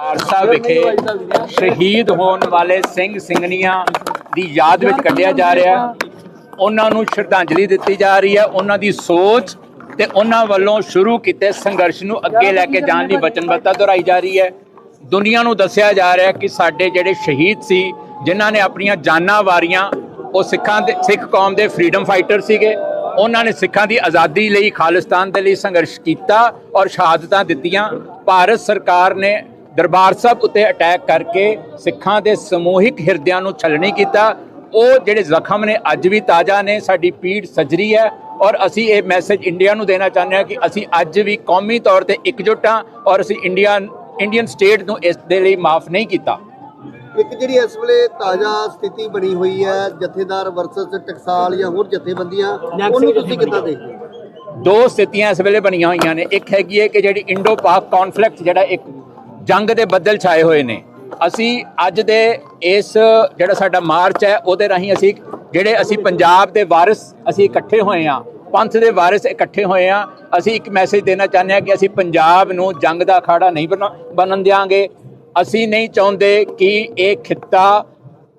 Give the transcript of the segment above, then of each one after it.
ਖਾਲਸਾ ਵਿਖੇ ਸ਼ਹੀਦ ਹੋਣ ਵਾਲੇ ਸਿੰਘ ਸਿੰਘਣੀਆਂ ਦੀ ਯਾਦ ਵਿੱਚ ਕੱਢਿਆ ਜਾ ਰਿਹਾ ਉਹਨਾਂ ਨੂੰ ਸ਼ਰਧਾਂਜਲੀ ਦਿੱਤੀ ਜਾ ਰਹੀ ਹੈ। ਉਹਨਾਂ ਦੀ ਸੋਚ ਤੇ ਉਹਨਾਂ ਵੱਲੋਂ ਸ਼ੁਰੂ ਕੀਤੇ ਸੰਘਰਸ਼ ਨੂੰ ਅੱਗੇ ਲੈ ਕੇ ਜਾਣ ਲਈ ਵਚਨਬੱਧਤਾ ਦੁਹਰਾਈ ਜਾ ਰਹੀ ਹੈ। ਦੁਨੀਆ ਨੂੰ ਦੱਸਿਆ ਜਾ ਰਿਹਾ ਕਿ ਸਾਡੇ ਜਿਹੜੇ ਸ਼ਹੀਦ ਸੀ, ਜਿਨ੍ਹਾਂ ਨੇ ਆਪਣੀਆਂ ਜਾਨਾਂ ਵਾਰੀਆਂ, ਉਹ ਸਿੱਖਾਂ ਦੇ ਸਿੱਖ ਕੌਮ ਦੇ ਫਰੀडम ਫਾਈਟਰ ਸੀਗੇ। ਉਹਨਾਂ ਨੇ ਸਿੱਖਾਂ ਦੀ ਆਜ਼ਾਦੀ ਲਈ ਖਾਲਿਸਤਾਨ ਦੇ ਲਈ ਸੰਘਰਸ਼ ਕੀਤਾ ਔਰ ਸ਼ਹਾਦਤਾਂ ਦਿੱਤੀਆਂ। ਭਾਰਤ ਸਰਕਾਰ ਨੇ ਦਰਬਾਰ ਸਾਹਿਬ ਉੱਤੇ ਅਟੈਕ ਕਰਕੇ ਸਿੱਖਾਂ ਦੇ ਸਮੂਹਿਕ ਹਿਰਦਿਆਂ ਨੂੰ ਛਲਣੀ ਕੀਤਾ। ਉਹ ਜਿਹੜੇ ਜ਼ਖਮ ਨੇ ਅੱਜ ਵੀ ਤਾਜ਼ਾ ਨੇ ਸਾਡੀ ਪੀੜ ਸਜਰੀ ਹੈ। ਔਰ ਅਸੀਂ ਇਹ ਮੈਸੇਜ ਇੰਡੀਆ ਨੂੰ ਦੇਣਾ ਚਾਹੁੰਦੇ ਹਾਂ ਕਿ ਅਸੀਂ ਅੱਜ ਵੀ ਕੌਮੀ ਤੌਰ ਤੇ ਇਕਜੁੱਟ ਹਾਂ ਔਰ ਅਸੀਂ ਇੰਡੀਆ ਇੰਡੀਅਨ ਸਟੇਟ ਨੂੰ ਇਸ ਦੇ ਲਈ ਮਾਫ ਨਹੀਂ ਕੀਤਾ। ਇੱਕ ਜਿਹੜੀ ਇਸ ਵੇਲੇ ਤਾਜ਼ਾ ਸਥਿਤੀ ਬਣੀ ਹੋਈ ਹੈ ਜਥੇਦਾਰ ਵਰਸਸ ਟਕਸਾਲ ਜਾਂ ਹੋਰ ਜਥੇਬੰਦੀਆਂ ਉਹਨੂੰ ਤੁਸੀਂ ਕਿੱਦਾਂ ਦੇਖਦੇ ਹੋ? ਦੋ ਸਥਿਤੀਆਂ ਇਸ ਵੇਲੇ ਬਣੀਆਂ ਹੋਈਆਂ ਨੇ। ਇੱਕ ਹੈਗੀ ਹੈ ਕਿ ਜਿਹੜੀ ਇੰਡੋ ਪਾਕ ਕੌਨਫਲਿਕਟ ਜਿਹੜਾ ਇੱਕ ਜੰਗ ਦੇ ਬੱਦਲ ਛਾਏ ਹੋਏ ਨੇ। ਅਸੀਂ ਅੱਜ ਦੇ ਇਸ ਜਿਹੜਾ ਸਾਡਾ ਮਾਰਚ ਹੈ, ਉਹਦੇ ਰਾਹੀਂ ਅਸੀਂ ਜਿਹੜੇ ਅਸੀਂ ਪੰਜਾਬ ਦੇ ਵਾਰਿਸ ਅਸੀਂ ਇਕੱਠੇ ਹੋਏ ਆ ਪੰਥ ਦੇ ਵਾਰਿਸ ਇਕੱਠੇ ਹੋਏ ਆ ਅਸੀਂ ਇੱਕ ਮੈਸੇਜ ਦੇਣਾ ਚਾਹੁੰਦੇ ਆ ਕਿ ਅਸੀਂ ਪੰਜਾਬ ਨੂੰ ਜੰਗ ਦਾ ਅਖਾੜਾ ਨਹੀਂ ਬਣਾ- ਬਣਨ ਦਿਆਂਗੇ। ਅਸੀਂ ਨਹੀਂ ਚਾਹੁੰਦੇ ਕਿ ਇਹ ਖਿੱਤਾ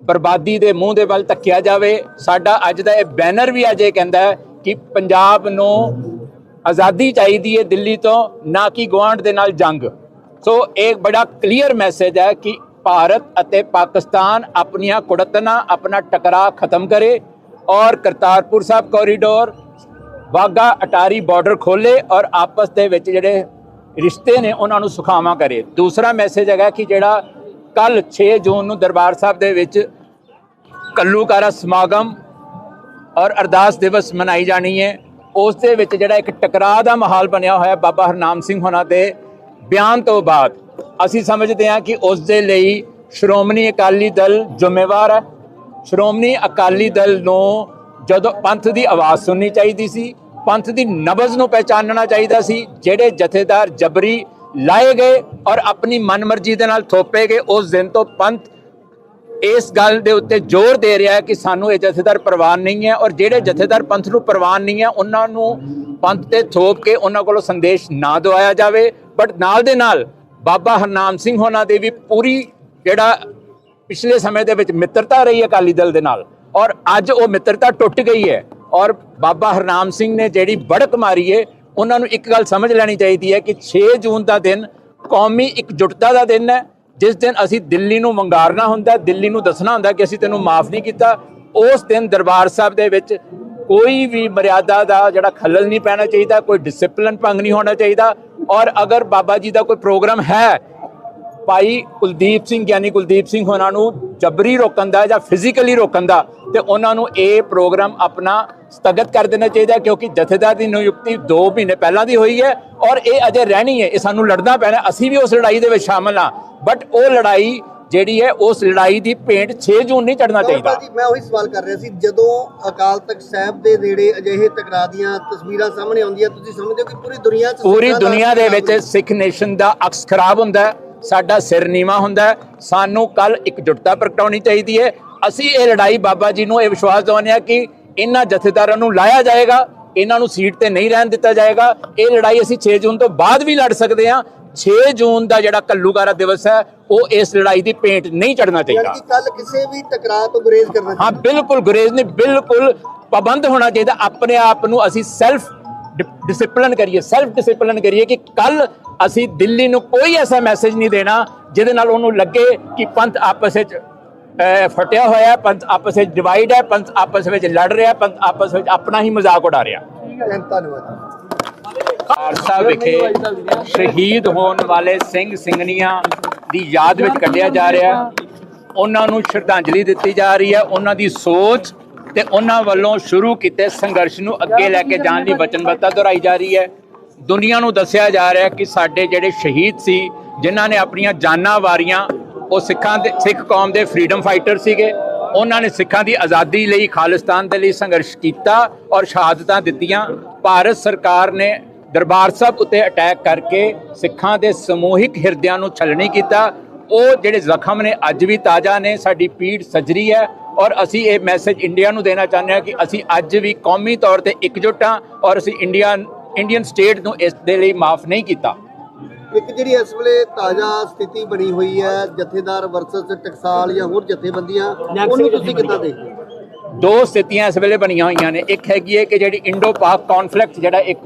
ਬਰਬਾਦੀ ਦੇ ਮੂੰਹ ਦੇ ਵੱਲ ਤੱਕਿਆ ਜਾਵੇ। ਸਾਡਾ ਅੱਜ ਦਾ ਇਹ ਬੈਨਰ ਵੀ ਅੱਜ ਇਹ ਕਹਿੰਦਾ ਹੈ ਕਿ ਪੰਜਾਬ ਨੂੰ ਆਜ਼ਾਦੀ ਚਾਹੀਦੀ ਹੈ ਦਿੱਲੀ ਤੋਂ, ਨਾ ਕਿ ਗੁਆਂਢ ਦੇ ਨਾਲ ਜੰਗ। ਸੋ ਇਹ ਬੜਾ ਕਲੀਅਰ ਮੈਸੇਜ ਹੈ ਕਿ ਭਾਰਤ ਅਤੇ ਪਾਕਿਸਤਾਨ ਆਪਣੀਆਂ ਕੁੜਤਨਾ ਆਪਣਾ ਟਕਰਾਅ ਖਤਮ ਕਰੇ ਔਰ ਕਰਤਾਰਪੁਰ ਸਾਹਿਬ ਕੋਰੀਡੋਰ ਵਾਗਾ ਅਟਾਰੀ ਬਾਰਡਰ ਖੋਲੇ ਔਰ ਆਪਸ ਦੇ ਵਿੱਚ ਜਿਹੜੇ ਰਿਸ਼ਤੇ ਨੇ ਉਹਨਾਂ ਨੂੰ ਸੁਖਾਵਾਂ ਕਰੇ ਦੂਸਰਾ ਮੈਸੇਜ ਹੈਗਾ ਕਿ ਜਿਹੜਾ ਕੱਲ 6 ਜੂਨ ਨੂੰ ਦਰਬਾਰ ਸਾਹਿਬ ਦੇ ਵਿੱਚ ਕੱਲੂਕਾਰਾ ਸਮਾਗਮ ਔਰ ਅਰਦਾਸ ਦਿਵਸ ਮਨਾਈ ਜਾਣੀ ਹੈ ਉਸ ਦੇ ਵਿੱਚ ਜਿਹੜਾ ਇੱਕ ਟਕਰਾਅ ਦਾ ਮਾਹੌਲ ਬਣਿਆ ਹੋਇਆ ਬਾਬਾ ਹਰਨਾਮ ਸਿੰਘ ਹੋਣਾ ਦੇ ਬਿਆਨ ਤੋਂ ਬਾਅਦ ਅਸੀਂ ਸਮਝਦੇ ਹਾਂ ਕਿ ਉਸ ਦੇ ਲਈ ਸ਼੍ਰੋਮਣੀ ਅਕਾਲੀ ਦਲ ਜ਼ਿੰਮੇਵਾਰ ਹੈ। ਸ਼੍ਰੋਮਣੀ ਅਕਾਲੀ ਦਲ ਨੂੰ ਜਦੋਂ ਪੰਥ ਦੀ ਆਵਾਜ਼ ਸੁਣਨੀ ਚਾਹੀਦੀ ਸੀ, ਪੰਥ ਦੀ ਨਬਜ਼ ਨੂੰ ਪਹਿਚਾਨਣਾ ਚਾਹੀਦਾ ਸੀ, ਜਿਹੜੇ ਜਥੇਦਾਰ ਜਬਰੀ ਲਾਏ ਗਏ ਔਰ ਆਪਣੀ ਮਨਮਰਜ਼ੀ ਦੇ ਨਾਲ ਥੋਪੇ ਗਏ, ਉਸ ਦਿਨ ਤੋਂ ਪੰਥ ਇਸ ਗੱਲ ਦੇ ਉੱਤੇ ਜ਼ੋਰ ਦੇ ਰਿਹਾ ਹੈ ਕਿ ਸਾਨੂੰ ਇਹ ਜਥੇਦਾਰ ਪ੍ਰਵਾਨ ਨਹੀਂ ਹੈ ਔਰ ਜਿਹੜੇ ਜਥੇਦਾਰ ਪੰਥ ਨੂੰ ਪ੍ਰਵਾਨ ਨਹੀਂ ਹੈ, ਉਹਨਾਂ ਨੂੰ ਪੰਥ ਤੇ ਥੋਪ ਕੇ ਉਹਨਾਂ ਕੋਲੋਂ ਸੰਦੇਸ਼ ਨਾ ਦਵਾਇਆ ਜਾਵੇ। ਬਟ ਨਾਲ ਦੇ ਨਾਲ ਬਾਬਾ ਹਰਨਾਮ ਸਿੰਘ ਹੋਣਾ ਦੇ ਵੀ ਪੂਰੀ ਜਿਹੜਾ ਪਿਛਲੇ ਸਮੇਂ ਦੇ ਵਿੱਚ ਮਿੱਤਰਤਾ ਰਹੀ ਹੈ ਅਕਾਲੀ ਦਲ ਦੇ ਨਾਲ ਔਰ ਅੱਜ ਉਹ ਮਿੱਤਰਤਾ ਟੁੱਟ ਗਈ ਹੈ ਔਰ ਬਾਬਾ ਹਰਨਾਮ ਸਿੰਘ ਨੇ ਜਿਹੜੀ ਬੜਕ ਮਾਰੀ ਹੈ, ਉਹਨਾਂ ਨੂੰ ਇੱਕ ਗੱਲ ਸਮਝ ਲੈਣੀ ਚਾਹੀਦੀ ਹੈ ਕਿ 6 ਜੂਨ ਦਾ ਦਿਨ ਕੌਮੀ ਇਕਜੁੱਟਤਾ ਦਾ ਦਿਨ ਹੈ। ਜਿਸ ਦਿਨ ਅਸੀਂ ਦਿੱਲੀ ਨੂੰ ਵੰਗਾਰਨਾ ਹੁੰਦਾ, ਦਿੱਲੀ ਨੂੰ ਦੱਸਣਾ ਹੁੰਦਾ ਕਿ ਅਸੀਂ ਤੈਨੂੰ ਮਾਫ ਨਹੀਂ ਕੀਤਾ, ਉਸ ਦਿਨ ਦਰਬਾਰ ਸਾਹਿਬ ਦੇ ਵਿੱਚ ਕੋਈ ਵੀ ਮਰਿਆਦਾ ਦਾ ਜਿਹੜਾ ਖੱਲਲ ਨਹੀਂ ਪੈਣਾ ਚਾਹੀਦਾ, ਕੋਈ ਡਿਸਪਲਿਨ ਭੰਗ ਨਹੀਂ ਹੋਣਾ ਚਾਹੀਦਾ ਔਰ ਅਗਰ ਬਾਬਾ ਜੀ ਦਾ ਕੋਈ ਪ੍ਰੋਗਰਾਮ ਹੈ ਭਾਈ ਕੁਲਦੀਪ ਸਿੰਘ ਯਾਨੀ ਕੁਲਦੀਪ ਸਿੰਘ ਹੋਣਾ ਨੂੰ ਜਬਰੀ ਰੋਕਣ ਦਾ ਜਾਂ ਫਿਜ਼ੀਕਲੀ ਰੋਕਣ ਦਾ ਤੇ ਉਹਨਾਂ ਨੂੰ ਇਹ ਪ੍ਰੋਗਰਾਮ ਆਪਣਾ ਸਥਗਿਤ ਕਰ ਦੇਣਾ ਚਾਹੀਦਾ ਕਿਉਂਕਿ ਜਥੇਦਾਰ ਦੀ ਨਿਯੁਕਤੀ 2 ਮਹੀਨੇ ਪਹਿਲਾਂ ਦੀ ਹੋਈ ਹੈ ਔਰ ਇਹ ਅਜੇ ਰਹਿਣੀ ਹੈ ਇਹ ਸਾਨੂੰ ਲੜਨਾ ਪੈਣਾ ਅਸੀਂ ਵੀ ਉਸ ਲੜਾਈ ਦੇ ਵਿੱਚ ਸ਼ਾਮਲ ਹਾਂ। ਬਟ ਉਹ ਲੜਾਈ ਜਿਹੜੀ ਹੈ ਉਸ ਲੜਾਈ ਦੀ ਭੇਂਟ 6 ਜੂਨ ਨਹੀਂ ਚੜਨਾ ਚਾਹੀਦਾ। ਜੀ ਮੈਂ ਉਹੀ ਸਵਾਲ ਕਰ ਰਿਹਾ ਸੀ ਜਦੋਂ ਅਕਾਲ ਤਖਤ ਸਾਹਿਬ ਦੇ ਨੇੜੇ ਅਜਿਹੇ ਟਕਰਾਅ ਦੀਆਂ ਤਸਵੀਰਾਂ ਸਾਹਮਣੇ ਆਉਂਦੀਆਂ ਤੁਸੀਂ ਸਮਝਦੇ ਹੋ ਕਿ ਪੂਰੀ ਦੁਨੀਆ 'ਚ ਪੂਰੀ ਦੁਨੀਆ ਦੇ ਵਿੱਚ ਸਿੱਖ ਨੇਸ਼ਨ ਦਾ ਅਕਸ ਖਰਾਬ ਹੁੰਦਾ ਹੈ। ਸਾਡਾ ਸਿਰ ਨੀਵਾ ਹੁੰਦਾ ਸਾਨੂੰ ਕੱਲ ਇਕਜੁੱਟਤਾ ਪ੍ਰਗਟਾਉਣੀ ਚਾਹੀਦੀ ਹੈ। ਅਸੀਂ ਇਹ ਲੜਾਈ ਬਾਬਾ ਜੀ ਨੂੰ ਇਹ ਵਿਸ਼ਵਾਸ ਦਿਵਾਉਂਦੇ ਹਾਂ ਕਿ ਇਹਨਾਂ ਜਥੇਦਾਰਾਂ ਨੂੰ ਲਾਇਆ ਜਾਏਗਾ ਇਹਨਾਂ ਨੂੰ ਸੀਟ ਤੇ ਨਹੀਂ ਰਹਿਣ ਦਿੱਤਾ ਜਾਏਗਾ। ਇਹ ਲੜਾਈ ਅਸੀਂ 6 ਜੂਨ ਤੋਂ ਬਾਅਦ ਵੀ ਲੜ ਸਕਦੇ ਹਾਂ। 6 ਜੂਨ ਦਾ ਜਿਹੜਾ ਕੱਲੂਕਾਰਾ ਦਿਵਸ ਹੈ ਉਹ ਇਸ ਲੜਾਈ ਦੀ ਪੇਂਟ ਨਹੀਂ ਚੜਨਾ ਚਾਹੀਦਾ। ਕੱਲ ਕਿਸੇ ਵੀ ਟਕਰਾਅ ਤੋਂ ਗੁਰੇਜ਼ ਕਰਨਾ ਹਾਂ ਬਿਲਕੁਲ ਗੁਰੇਜ਼ ਨੇ ਬਿਲਕੁਲ ਪਾਬੰਦ ਹੋਣਾ ਚਾਹੀਦਾ। ਆਪਣੇ ਆਪ ਨੂੰ ਅਸੀਂ ਸੈਲਫ ਡਿਸਪਲਿਨ ਕਰੀਏ ਸੈਲਫ ਡਿਸਪਲਿਨ ਕਰੀਏ ਕਿ ਕੱਲ ਅਸੀਂ ਦਿੱਲੀ ਨੂੰ ਕੋਈ ਐਸਾ ਮੈਸੇਜ ਨਹੀਂ ਦੇਣਾ ਜਿਹਦੇ ਨਾਲ ਉਹਨੂੰ ਲੱਗੇ ਕਿ ਪੰਥ ਆਪਸ ਵਿੱਚ ਫਟਿਆ ਹੋਇਆ ਹੈ ਪੰਥ ਆਪਸ ਵਿੱਚ ਡਿਵਾਈਡ ਹੈ ਪੰਥ ਆਪਸ ਵਿੱਚ ਲੜ ਰਿਹਾ ਹੈ, ਪੰਥ ਆਪਸ ਵਿੱਚ ਆਪਣਾ ਹੀ ਮਜ਼ਾਕ ਉਡਾ ਰਿਹਾ। ਖਾਲਸਾ ਵਿਖੇ ਸ਼ਹੀਦ ਹੋਣ ਵਾਲੇ ਸਿੰਘ ਸਿੰਘਣੀਆਂ ਦੀ ਯਾਦ ਵਿੱਚ ਕੱਢਿਆ ਜਾ ਰਿਹਾ। ਉਹਨਾਂ ਨੂੰ ਸ਼ਰਧਾਂਜਲੀ ਦਿੱਤੀ ਜਾ ਰਹੀ ਹੈ। ਉਹਨਾਂ ਦੀ ਸੋਚ ਤੇ ਉਹਨਾਂ ਵੱਲੋਂ ਸ਼ੁਰੂ ਕੀਤੇ ਸੰਘਰਸ਼ ਨੂੰ ਅੱਗੇ ਲੈ ਕੇ ਜਾਣ ਦੀ ਵਚਨਬੱਧਤਾ ਦੁਹਰਾਈ ਜਾ ਰਹੀ ਹੈ। ਦੁਨੀਆ ਨੂੰ ਦੱਸਿਆ ਜਾ ਰਿਹਾ ਕਿ ਸਾਡੇ ਜਿਹੜੇ ਸ਼ਹੀਦ ਸੀ, ਜਿਨ੍ਹਾਂ ਨੇ ਆਪਣੀਆਂ ਜਾਨਾਂ ਵਾਰੀਆਂ, ਉਹ ਸਿੱਖਾਂ ਦੇ, ਸਿੱਖ ਕੌਮ ਦੇ ਫਰੀडम ਫਾਈਟਰ ਸੀਗੇ। ਉਹਨਾਂ ਨੇ ਸਿੱਖਾਂ ਦੀ ਆਜ਼ਾਦੀ ਲਈ ਖਾਲਿਸਤਾਨ ਦੇ ਲਈ ਸੰਘਰਸ਼ ਕੀਤਾ ਔਰ ਸ਼ਹਾਦਤਾਂ ਦਿੱਤੀਆਂ। ਭਾਰਤ ਸਰਕਾਰ ਨੇ ਦਰਬਾਰ ਸਾਹਿਬ ਉੱਤੇ ਅਟੈਕ ਕਰਕੇ ਸਿੱਖਾਂ ਦੇ ਸਮੂਹਿਕ ਹਿਰਦਿਆਂ ਨੂੰ ਛਲਣੀ ਕੀਤਾ। ਉਹ ਜਿਹੜੇ ਜ਼ਖਮ ਨੇ, ਅੱਜ ਵੀ ਤਾਜ਼ਾ ਨੇ। ਸਾਡੀ ਪੀੜ ਸਜਰੀ ਹੈ। ਔਰ ਅਸੀਂ ਇਹ ਮੈਸੇਜ ਇੰਡੀਆ ਨੂੰ ਦੇਣਾ ਚਾਹੁੰਦੇ ਹਾਂ ਕਿ ਅਸੀਂ ਅੱਜ ਵੀ ਕੌਮੀ ਤੌਰ ਤੇ ਇਕਜੁੱਟ ਹਾਂ ਔਰ ਅਸੀਂ ਇੰਡੀਆ ਇੰਡੀਅਨ ਸਟੇਟ ਨੂੰ ਇਸ ਦੇ ਲਈ ਮਾਫ ਨਹੀਂ ਕੀਤਾ। ਇੱਕ ਜਿਹੜੀ ਇਸ ਵੇਲੇ ਤਾਜ਼ਾ ਸਥਿਤੀ ਬਣੀ ਹੋਈ ਹੈ ਜਥੇਦਾਰ ਵਰਸਸ ਟਕਸਾਲ ਜਾਂ ਹੋਰ ਜਥੇਬੰਦੀਆਂ ਉਹਨੂੰ ਤੁਸੀਂ ਕਿੱਦਾਂ ਦੇਖਦੇ ਹੋ? ਦੋ ਸਥਿਤੀਆਂ ਇਸ ਵੇਲੇ ਬਣੀਆਂ ਹੋਈਆਂ ਨੇ। ਇੱਕ ਹੈਗੀ ਹੈ ਕਿ ਜਿਹੜੀ ਇੰਡੋ ਪਾਕ ਕਨਫਲਿਕਟ ਜਿਹੜਾ ਇੱਕ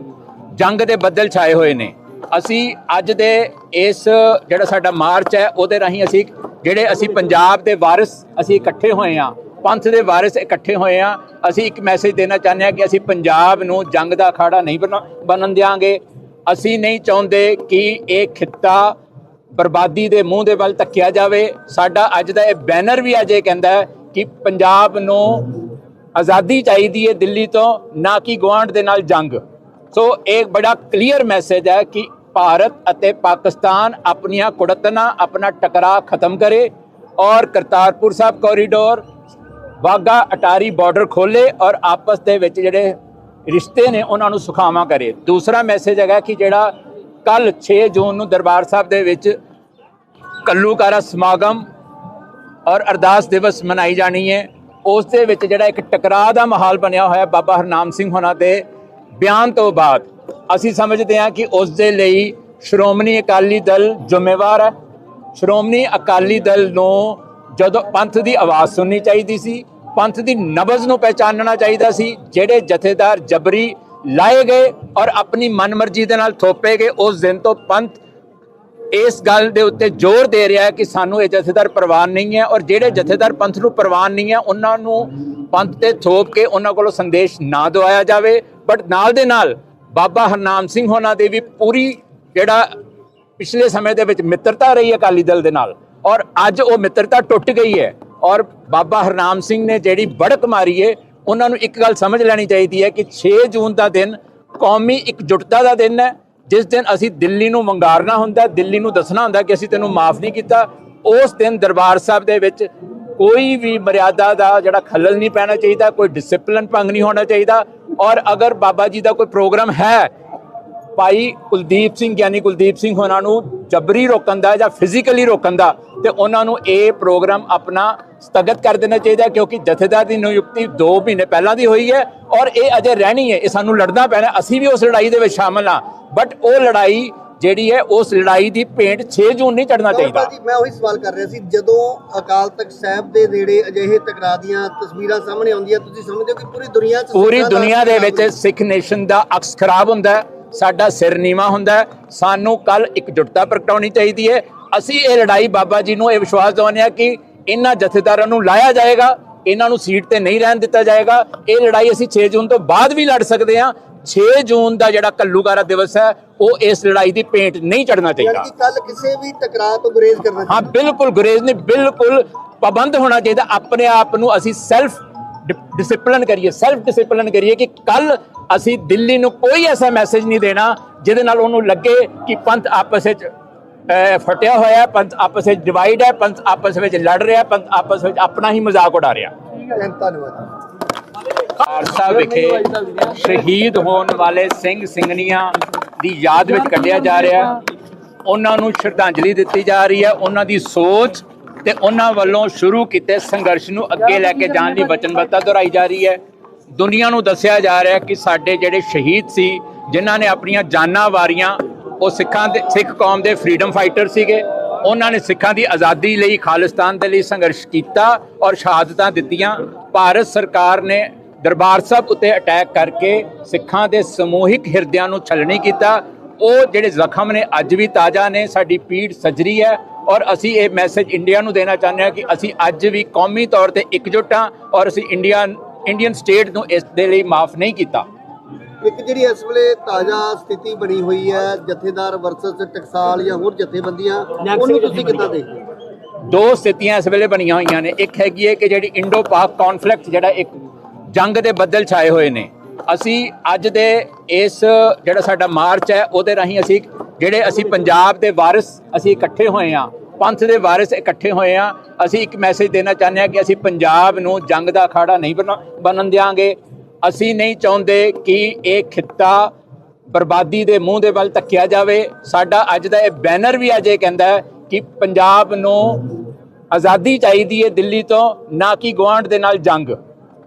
ਜੰਗ ਦੇ ਬੱਦਲ ਛਾਏ ਹੋਏ ਨੇ। ਅਸੀਂ ਅੱਜ ਦੇ ਇਸ, ਜਿਹੜਾ ਸਾਡਾ ਮਾਰਚ ਹੈ, ਉਹਦੇ ਰਾਹੀਂ ਅਸੀਂ ਜਿਹੜੇ ਅਸੀਂ ਪੰਜਾਬ ਦੇ ਵਾਰਿਸ ਅਸੀਂ ਇਕੱਠੇ ਹੋਏ ਆ ਪੰਥ ਦੇ ਵਾਰਿਸ ਇਕੱਠੇ ਹੋਏ ਆ ਅਸੀਂ ਇੱਕ ਮੈਸੇਜ ਦੇਣਾ ਚਾਹੁੰਦੇ ਆ ਕਿ ਅਸੀਂ ਪੰਜਾਬ ਨੂੰ ਜੰਗ ਦਾ ਅਖਾੜਾ ਨਹੀਂ ਬਣਾ- ਬਣਨ ਦਿਆਂਗੇ। ਅਸੀਂ ਨਹੀਂ ਚਾਹੁੰਦੇ ਕਿ ਇਹ ਖਿੱਤਾ ਬਰਬਾਦੀ ਦੇ ਮੂੰਹ ਦੇ ਵੱਲ ਤੱਕਿਆ ਜਾਵੇ। ਸਾਡਾ ਅੱਜ ਦਾ ਇਹ ਬੈਨਰ ਵੀ ਅੱਜ ਇਹ ਕਹਿੰਦਾ ਹੈ ਕਿ ਪੰਜਾਬ ਨੂੰ ਆਜ਼ਾਦੀ ਚਾਹੀਦੀ ਹੈ ਦਿੱਲੀ ਤੋਂ, ਨਾ ਕਿ ਗੁਆਂਢ ਦੇ ਨਾਲ ਜੰਗ। ਸੋ ਇਹ ਬੜਾ ਕਲੀਅਰ ਮੈਸੇਜ ਹੈ ਕਿ ਭਾਰਤ ਅਤੇ ਪਾਕਿਸਤਾਨ ਆਪਣੀਆਂ ਕੁੜਤਨਾ ਆਪਣਾ ਟਕਰਾਅ ਖਤਮ ਕਰੇ ਔਰ ਕਰਤਾਰਪੁਰ ਸਾਹਿਬ ਕੋਰੀਡੋਰ ਵਾਗਾ ਅਟਾਰੀ ਬਾਰਡਰ ਖੋਲੇ ਔਰ ਆਪਸ ਦੇ ਵਿੱਚ ਜਿਹੜੇ ਰਿਸ਼ਤੇ ਨੇ ਉਹਨਾਂ ਨੂੰ ਸੁਖਾਵਾਂ ਕਰੇ ਦੂਸਰਾ ਮੈਸੇਜ ਹੈਗਾ ਕਿ ਜਿਹੜਾ ਕੱਲ 6 ਜੂਨ ਨੂੰ ਦਰਬਾਰ ਸਾਹਿਬ ਦੇ ਵਿੱਚ ਕੱਲੂਕਾਰਾ ਸਮਾਗਮ ਔਰ ਅਰਦਾਸ ਦਿਵਸ ਮਨਾਈ ਜਾਣੀ ਹੈ ਉਸ ਦੇ ਵਿੱਚ ਜਿਹੜਾ ਇੱਕ ਟਕਰਾਅ ਦਾ ਮਾਹੌਲ ਬਣਿਆ ਹੋਇਆ ਬਾਬਾ ਹਰਨਾਮ ਸਿੰਘ ਹੋਣਾ ਦੇ ਬਿਆਨ ਤੋਂ ਬਾਅਦ ਅਸੀਂ ਸਮਝਦੇ ਹਾਂ ਕਿ ਉਸ ਦੇ ਲਈ ਸ਼੍ਰੋਮਣੀ ਅਕਾਲੀ ਦਲ ਜ਼ਿੰਮੇਵਾਰ ਹੈ। ਸ਼੍ਰੋਮਣੀ ਅਕਾਲੀ ਦਲ ਨੂੰ ਜਦੋਂ ਪੰਥ ਦੀ ਆਵਾਜ਼ ਸੁਣਨੀ ਚਾਹੀਦੀ ਸੀ, ਪੰਥ ਦੀ ਨਬਜ਼ ਨੂੰ ਪਹਿਚਾਨਣਾ ਚਾਹੀਦਾ ਸੀ, ਜਿਹੜੇ ਜਥੇਦਾਰ ਜਬਰੀ ਲਾਏ ਗਏ ਔਰ ਆਪਣੀ ਮਨਮਰਜ਼ੀ ਦੇ ਨਾਲ ਥੋਪੇ ਗਏ, ਉਸ ਦਿਨ ਤੋਂ ਪੰਥ ਇਸ ਗੱਲ ਦੇ ਉੱਤੇ ਜ਼ੋਰ ਦੇ ਰਿਹਾ ਹੈ ਕਿ ਸਾਨੂੰ ਇਹ ਜਥੇਦਾਰ ਪ੍ਰਵਾਨ ਨਹੀਂ ਹੈ ਔਰ ਜਿਹੜੇ ਜਥੇਦਾਰ ਪੰਥ ਨੂੰ ਪ੍ਰਵਾਨ ਨਹੀਂ ਹੈ, ਉਹਨਾਂ ਨੂੰ ਪੰਥ ਤੇ ਥੋਪ ਕੇ ਉਹਨਾਂ ਕੋਲੋਂ ਸੰਦੇਸ਼ ਨਾ ਦਵਾਇਆ ਜਾਵੇ। ਬਟ ਨਾਲ ਦੇ ਨਾਲ ਬਾਬਾ ਹਰਨਾਮ ਸਿੰਘ ਹੋਣਾ ਦੇ ਵੀ ਪੂਰੀ ਜਿਹੜਾ ਪਿਛਲੇ ਸਮੇਂ ਦੇ ਵਿੱਚ ਮਿੱਤਰਤਾ ਰਹੀ ਹੈ ਅਕਾਲੀ ਦਲ ਦੇ ਨਾਲ ਔਰ ਅੱਜ ਉਹ ਮਿੱਤਰਤਾ ਟੁੱਟ ਗਈ ਹੈ ਔਰ ਬਾਬਾ ਹਰਨਾਮ ਸਿੰਘ ਨੇ ਜਿਹੜੀ ਬੜਕ ਮਾਰੀ ਹੈ, ਉਹਨਾਂ ਨੂੰ ਇੱਕ ਗੱਲ ਸਮਝ ਲੈਣੀ ਚਾਹੀਦੀ ਹੈ ਕਿ 6 ਜੂਨ ਦਾ ਦਿਨ ਕੌਮੀ ਇਕਜੁੱਟਤਾ ਦਾ ਦਿਨ ਹੈ। ਜਿਸ ਦਿਨ ਅਸੀਂ ਦਿੱਲੀ ਨੂੰ ਵੰਗਾਰਨਾ ਹੁੰਦਾ, ਦਿੱਲੀ ਨੂੰ ਦੱਸਣਾ ਹੁੰਦਾ ਕਿ ਅਸੀਂ ਤੈਨੂੰ ਮਾਫ ਨਹੀਂ ਕੀਤਾ, ਉਸ ਦਿਨ ਦਰਬਾਰ ਸਾਹਿਬ ਦੇ ਵਿੱਚ ਕੋਈ ਵੀ ਮਰਿਆਦਾ ਦਾ ਜਿਹੜਾ ਖੱਲਲ ਨਹੀਂ ਪੈਣਾ ਚਾਹੀਦਾ, ਕੋਈ ਡਿਸਪਲਿਨ ਭੰਗ ਨਹੀਂ ਹੋਣਾ ਚਾਹੀਦਾ ਔਰ ਅਗਰ ਬਾਬਾ ਜੀ ਦਾ ਕੋਈ ਪ੍ਰੋਗਰਾਮ ਹੈ ਭਾਈ ਕੁਲਦੀਪ ਸਿੰਘ ਯਾਨੀ ਕੁਲਦੀਪ ਸਿੰਘ ਉਹਨਾਂ ਨੂੰ ਜਬਰੀ ਰੋਕਣ ਦਾ ਜਾਂ ਫਿਜ਼ੀਕਲੀ ਰੋਕਣ ਦਾ ਤੇ ਉਹਨਾਂ ਨੂੰ ਇਹ ਪ੍ਰੋਗਰਾਮ ਆਪਣਾ ਸਥਗਿਤ ਕਰ ਦੇਣਾ ਚਾਹੀਦਾ ਕਿਉਂਕਿ ਜਥੇਦਾਰ ਦੀ ਨਿਯੁਕਤੀ 2 ਮਹੀਨੇ ਪਹਿਲਾਂ ਦੀ ਹੋਈ ਹੈ ਔਰ ਇਹ ਅਜੇ ਰਹਿਣੀ ਹੈ ਇਹ ਸਾਨੂੰ ਲੜਨਾ ਪੈਣਾ ਅਸੀਂ ਵੀ ਉਸ ਲੜਾਈ ਦੇ ਵਿੱਚ ਸ਼ਾਮਲ ਹਾਂ ਬਟ ਉਹ ਲੜਾਈ ਜਿਹੜੀ ਹੈ ਉਸ ਲੜਾਈ ਦੀ ਪੇਂਟ 6 ਜੂਨ ਨਹੀਂ ਚੜਨਾ ਚਾਹੀਦਾ। ਜੀ ਮੈਂ ਉਹੀ ਸਵਾਲ ਕਰ ਰਿਹਾ ਸੀ ਜਦੋਂ ਅਕਾਲ ਤਖਤ ਸਾਹਿਬ ਦੇ ਨੇੜੇ ਅਜਿਹੇ ਟਕਰਾ ਦੀਆਂ ਤਸਵੀਰਾਂ ਸਾਹਮਣੇ ਆਉਂਦੀਆਂ ਤੁਸੀਂ ਸਮਝਦੇ ਹੋ ਕਿ ਪੂਰੀ ਦੁਨੀਆ 'ਚ ਪੂਰੀ ਦੁਨੀਆ ਦੇ ਵਿੱਚ ਸਿੱਖ ਨੇਸ਼ਨ ਦਾ ਅਕਸ ਖਰਾਬ ਹੁੰਦਾ ਹੈ। ਸਾਡਾ ਸਿਰ ਨੀਵਾ ਹੁੰਦਾ ਸਾਨੂੰ ਕੱਲ ਇਕਜੁੱਟਤਾ ਪ੍ਰਗਟਾਉਣੀ ਚਾਹੀਦੀ ਹੈ। ਅਸੀਂ ਇਹ ਲੜਾਈ ਬਾਬਾ ਜੀ ਨੂੰ ਇਹ ਵਿਸ਼ਵਾਸ ਦਿਵਾਉਂਦੇ ਹਾਂ ਕਿ ਇਹਨਾਂ ਜਥੇਦਾਰਾਂ ਨੂੰ ਲਾਇਆ ਜਾਏਗਾ ਇਹਨਾਂ ਨੂੰ ਸੀਟ ਤੇ ਨਹੀਂ ਰਹਿਣ ਦਿੱਤਾ ਜਾਏਗਾ। ਇਹ ਲੜਾਈ ਅਸੀਂ 6 ਜੂਨ ਤੋਂ ਬਾਅਦ ਵੀ ਲੜ ਸਕਦੇ ਹਾਂ। 6 ਜੂਨ ਦਾ ਜਿਹੜਾ ਕੱਲੂਕਾਰਾ ਦਿਵਸ ਹੈ ਉਹ ਇਸ ਲੜਾਈ ਦੀ ਪੇਂਟ ਨਹੀਂ ਚੜਨਾ ਚਾਹੀਦਾ। ਕੱਲ ਕਿਸੇ ਵੀ ਟਕਰਾਅ ਤੋਂ ਗੁਰੇਜ਼ ਕਰਨਾ ਹਾਂ ਬਿਲਕੁਲ ਗੁਰੇਜ਼ ਨੇ ਬਿਲਕੁਲ ਪਾਬੰਦ ਹੋਣਾ ਚਾਹੀਦਾ। ਆਪਣੇ ਆਪ ਨੂੰ ਅਸੀਂ ਸੈਲਫ ਡਿਸਪਲਿਨ ਕਰੀਏ ਸੈਲਫ ਡਿਸਪਲਿਨ ਕਰੀਏ ਕਿ ਕੱਲ ਅਸੀਂ ਦਿੱਲੀ ਨੂੰ ਕੋਈ ਐਸਾ ਮੈਸੇਜ ਨਹੀਂ ਦੇਣਾ ਜਿਹਦੇ ਨਾਲ ਉਹਨੂੰ ਲੱਗੇ ਕਿ ਪੰਥ ਆਪਸ ਵਿੱਚ ਫਟਿਆ ਹੋਇਆ ਪੰਥ ਆਪਸ ਵਿੱਚ ਡਿਵਾਈਡ ਹੈ ਪੰਥ ਆਪਸ ਵਿੱਚ ਲੜ ਰਿਹਾ ਪੰਥ ਆਪਸ ਵਿੱਚ ਆਪਣਾ ਹੀ ਮਜ਼ਾਕ ਉਡਾ ਰਿਹਾ। ਖਾਲਸਾ ਵਿਖੇ ਸ਼ਹੀਦ ਹੋਣ ਵਾਲੇ ਸਿੰਘ ਸਿੰਘਣੀਆਂ ਦੀ ਯਾਦ ਵਿੱਚ ਕੱਢਿਆ ਜਾ ਰਿਹਾ। ਉਹਨਾਂ ਨੂੰ ਸ਼ਰਧਾਂਜਲੀ ਦਿੱਤੀ ਜਾ ਰਹੀ ਹੈ। ਉਹਨਾਂ ਦੀ ਸੋਚ ਤੇ ਉਹਨਾਂ ਵੱਲੋਂ ਸ਼ੁਰੂ ਕੀਤੇ ਸੰਘਰਸ਼ ਨੂੰ ਅੱਗੇ ਲੈ ਕੇ ਜਾਣ ਲਈ ਵਚਨਬੱਧਤਾ ਦੁਹਰਾਈ ਜਾ ਰਹੀ ਹੈ। ਦੁਨੀਆ ਨੂੰ ਦੱਸਿਆ ਜਾ ਰਿਹਾ ਕਿ ਸਾਡੇ ਜਿਹੜੇ ਸ਼ਹੀਦ ਸੀ, ਜਿਨ੍ਹਾਂ ਨੇ ਆਪਣੀਆਂ ਜਾਨਾਂ ਵਾਰੀਆਂ, ਉਹ ਸਿੱਖਾਂ ਦੇ, ਸਿੱਖ ਕੌਮ ਦੇ ਫਰੀडम ਫਾਈਟਰ ਸੀਗੇ। ਉਹਨਾਂ ਨੇ ਸਿੱਖਾਂ ਦੀ ਆਜ਼ਾਦੀ ਲਈ ਖਾਲਿਸਤਾਨ ਦੇ ਲਈ ਸੰਘਰਸ਼ ਕੀਤਾ ਔਰ ਸ਼ਹਾਦਤਾਂ ਦਿੱਤੀਆਂ। ਭਾਰਤ ਸਰਕਾਰ ਨੇ ਦਰਬਾਰ ਸਾਹਿਬ ਉੱਤੇ ਅਟੈਕ ਕਰਕੇ ਸਿੱਖਾਂ ਦੇ ਸਮੂਹਿਕ ਹਿਰਦਿਆਂ ਨੂੰ ਛਲਣੀ ਕੀਤਾ। ਉਹ ਜਿਹੜੇ ਜ਼ਖਮ ਨੇ, ਅੱਜ ਵੀ ਤਾਜ਼ਾ ਨੇ, ਸਾਡੀ ਪੀੜ ਸਜਰੀ ਹੈ। ਔਰ ਅਸੀਂ ਇਹ ਮੈਸੇਜ ਇੰਡੀਆ ਨੂੰ ਦੇਣਾ ਚਾਹੁੰਦੇ ਹਾਂ ਕਿ ਅਸੀਂ ਅੱਜ ਵੀ ਕੌਮੀ ਤੌਰ ਤੇ ਇਕਜੁੱਟ ਹਾਂ ਔਰ ਅਸੀਂ ਇੰਡੀਆ ਇੰਡੀਅਨ ਸਟੇਟ ਨੂੰ ਇਸ ਦੇ ਲਈ ਮਾਫ ਨਹੀਂ ਕੀਤਾ। ਇੱਕ ਜਿਹੜੀ ਇਸ ਵੇਲੇ ਤਾਜ਼ਾ ਸਥਿਤੀ ਬਣੀ ਹੋਈ ਹੈ ਜਥੇਦਾਰ ਵਰਸਸ ਟਕਸਾਲ ਜਾਂ ਹੋਰ ਜਥੇਬੰਦੀਆਂ ਉਹਨੂੰ ਤੁਸੀਂ ਕਿੱਦਾਂ ਦੇਖਦੇ ਹੋ? ਦੋ ਸਥਿਤੀਆਂ ਇਸ ਵੇਲੇ ਬਣੀਆਂ ਹੋਈਆਂ ਨੇ। ਇੱਕ ਹੈਗੀ ਹੈ ਕਿ ਜਿਹੜੀ ਇੰਡੋ ਪਾਕ ਕਨਫਲਿਕਟ ਜਿਹੜਾ ਇੱਕ ਜੰਗ ਦੇ ਬੱਦਲ ਛਾਏ ਹੋਏ ਨੇ। ਅਸੀਂ ਅੱਜ ਦੇ ਇਸ ਜਿਹੜਾ ਸਾਡਾ ਮਾਰਚ ਹੈ, ਉਹਦੇ ਰਾਹੀਂ ਅਸੀਂ ਜਿਹੜੇ ਅਸੀਂ ਪੰਜਾਬ ਦੇ ਵਾਰਿਸ ਅਸੀਂ ਇਕੱਠੇ ਹੋਏ ਹਾਂ, ਪੰਥ ਦੇ ਵਾਰਿਸ ਇਕੱਠੇ ਹੋਏ ਹਾਂ, ਅਸੀਂ ਇੱਕ ਮੈਸੇਜ ਦੇਣਾ ਚਾਹੁੰਦੇ ਹਾਂ ਕਿ ਅਸੀਂ ਪੰਜਾਬ ਨੂੰ ਜੰਗ ਦਾ ਅਖਾੜਾ ਨਹੀਂ ਬਣਾ- ਬਣਨ ਦਿਆਂਗੇ। ਅਸੀਂ ਨਹੀਂ ਚਾਹੁੰਦੇ ਕਿ ਇਹ ਖਿੱਤਾ ਬਰਬਾਦੀ ਦੇ ਮੂੰਹ ਦੇ ਵੱਲ ਤੱਕਿਆ ਜਾਵੇ। ਸਾਡਾ ਅੱਜ ਦਾ ਇਹ ਬੈਨਰ ਵੀ ਅੱਜ ਇਹ ਕਹਿੰਦਾ ਹੈ ਕਿ ਪੰਜਾਬ ਨੂੰ ਆਜ਼ਾਦੀ ਚਾਹੀਦੀ ਹੈ ਦਿੱਲੀ ਤੋਂ, ਨਾ ਕਿ ਗੁਆਂਢ ਦੇ ਨਾਲ ਜੰਗ।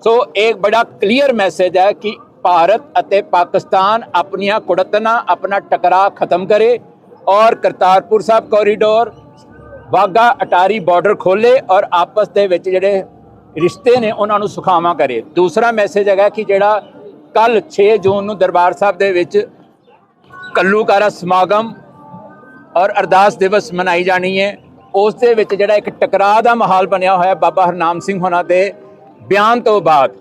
ਸੋ ਇਹ ਬੜਾ ਕਲੀਅਰ ਮੈਸੇਜ ਹੈ ਕਿ ਭਾਰਤ ਅਤੇ ਪਾਕਿਸਤਾਨ ਆਪਣੀਆਂ ਕੁੜਤਨਾ ਆਪਣਾ ਟਕਰਾਅ ਖਤਮ ਕਰੇ ਔਰ ਕਰਤਾਰਪੁਰ ਸਾਹਿਬ ਕੋਰੀਡੋਰ ਵਾਗਾ ਅਟਾਰੀ ਬਾਰਡਰ ਖੋਲੇ ਔਰ ਆਪਸ ਦੇ ਵਿੱਚ ਜਿਹੜੇ ਰਿਸ਼ਤੇ ਨੇ ਉਹਨਾਂ ਨੂੰ ਸੁਖਾਵਾਂ ਕਰੇ। ਦੂਸਰਾ ਮੈਸੇਜ ਹੈਗਾ ਕਿ ਜਿਹੜਾ ਕੱਲ 6 ਜੂਨ ਨੂੰ ਦਰਬਾਰ ਸਾਹਿਬ ਦੇ ਵਿੱਚ ਕੱਲੂਕਾਰਾ ਸਮਾਗਮ ਔਰ ਅਰਦਾਸ ਦਿਵਸ ਮਨਾਈ ਜਾਣੀ ਹੈ। ਉਸ ਦੇ ਵਿੱਚ ਜਿਹੜਾ ਇੱਕ ਟਕਰਾਅ ਦਾ ਮਾਹੌਲ ਬਣਿਆ ਹੋਇਆ ਬਾਬਾ ਹਰਨਾਮ ਸਿੰਘ ਹੋਣਾ ਦੇ ਬਿਆਨ ਤੋਂ ਬਾਅਦ।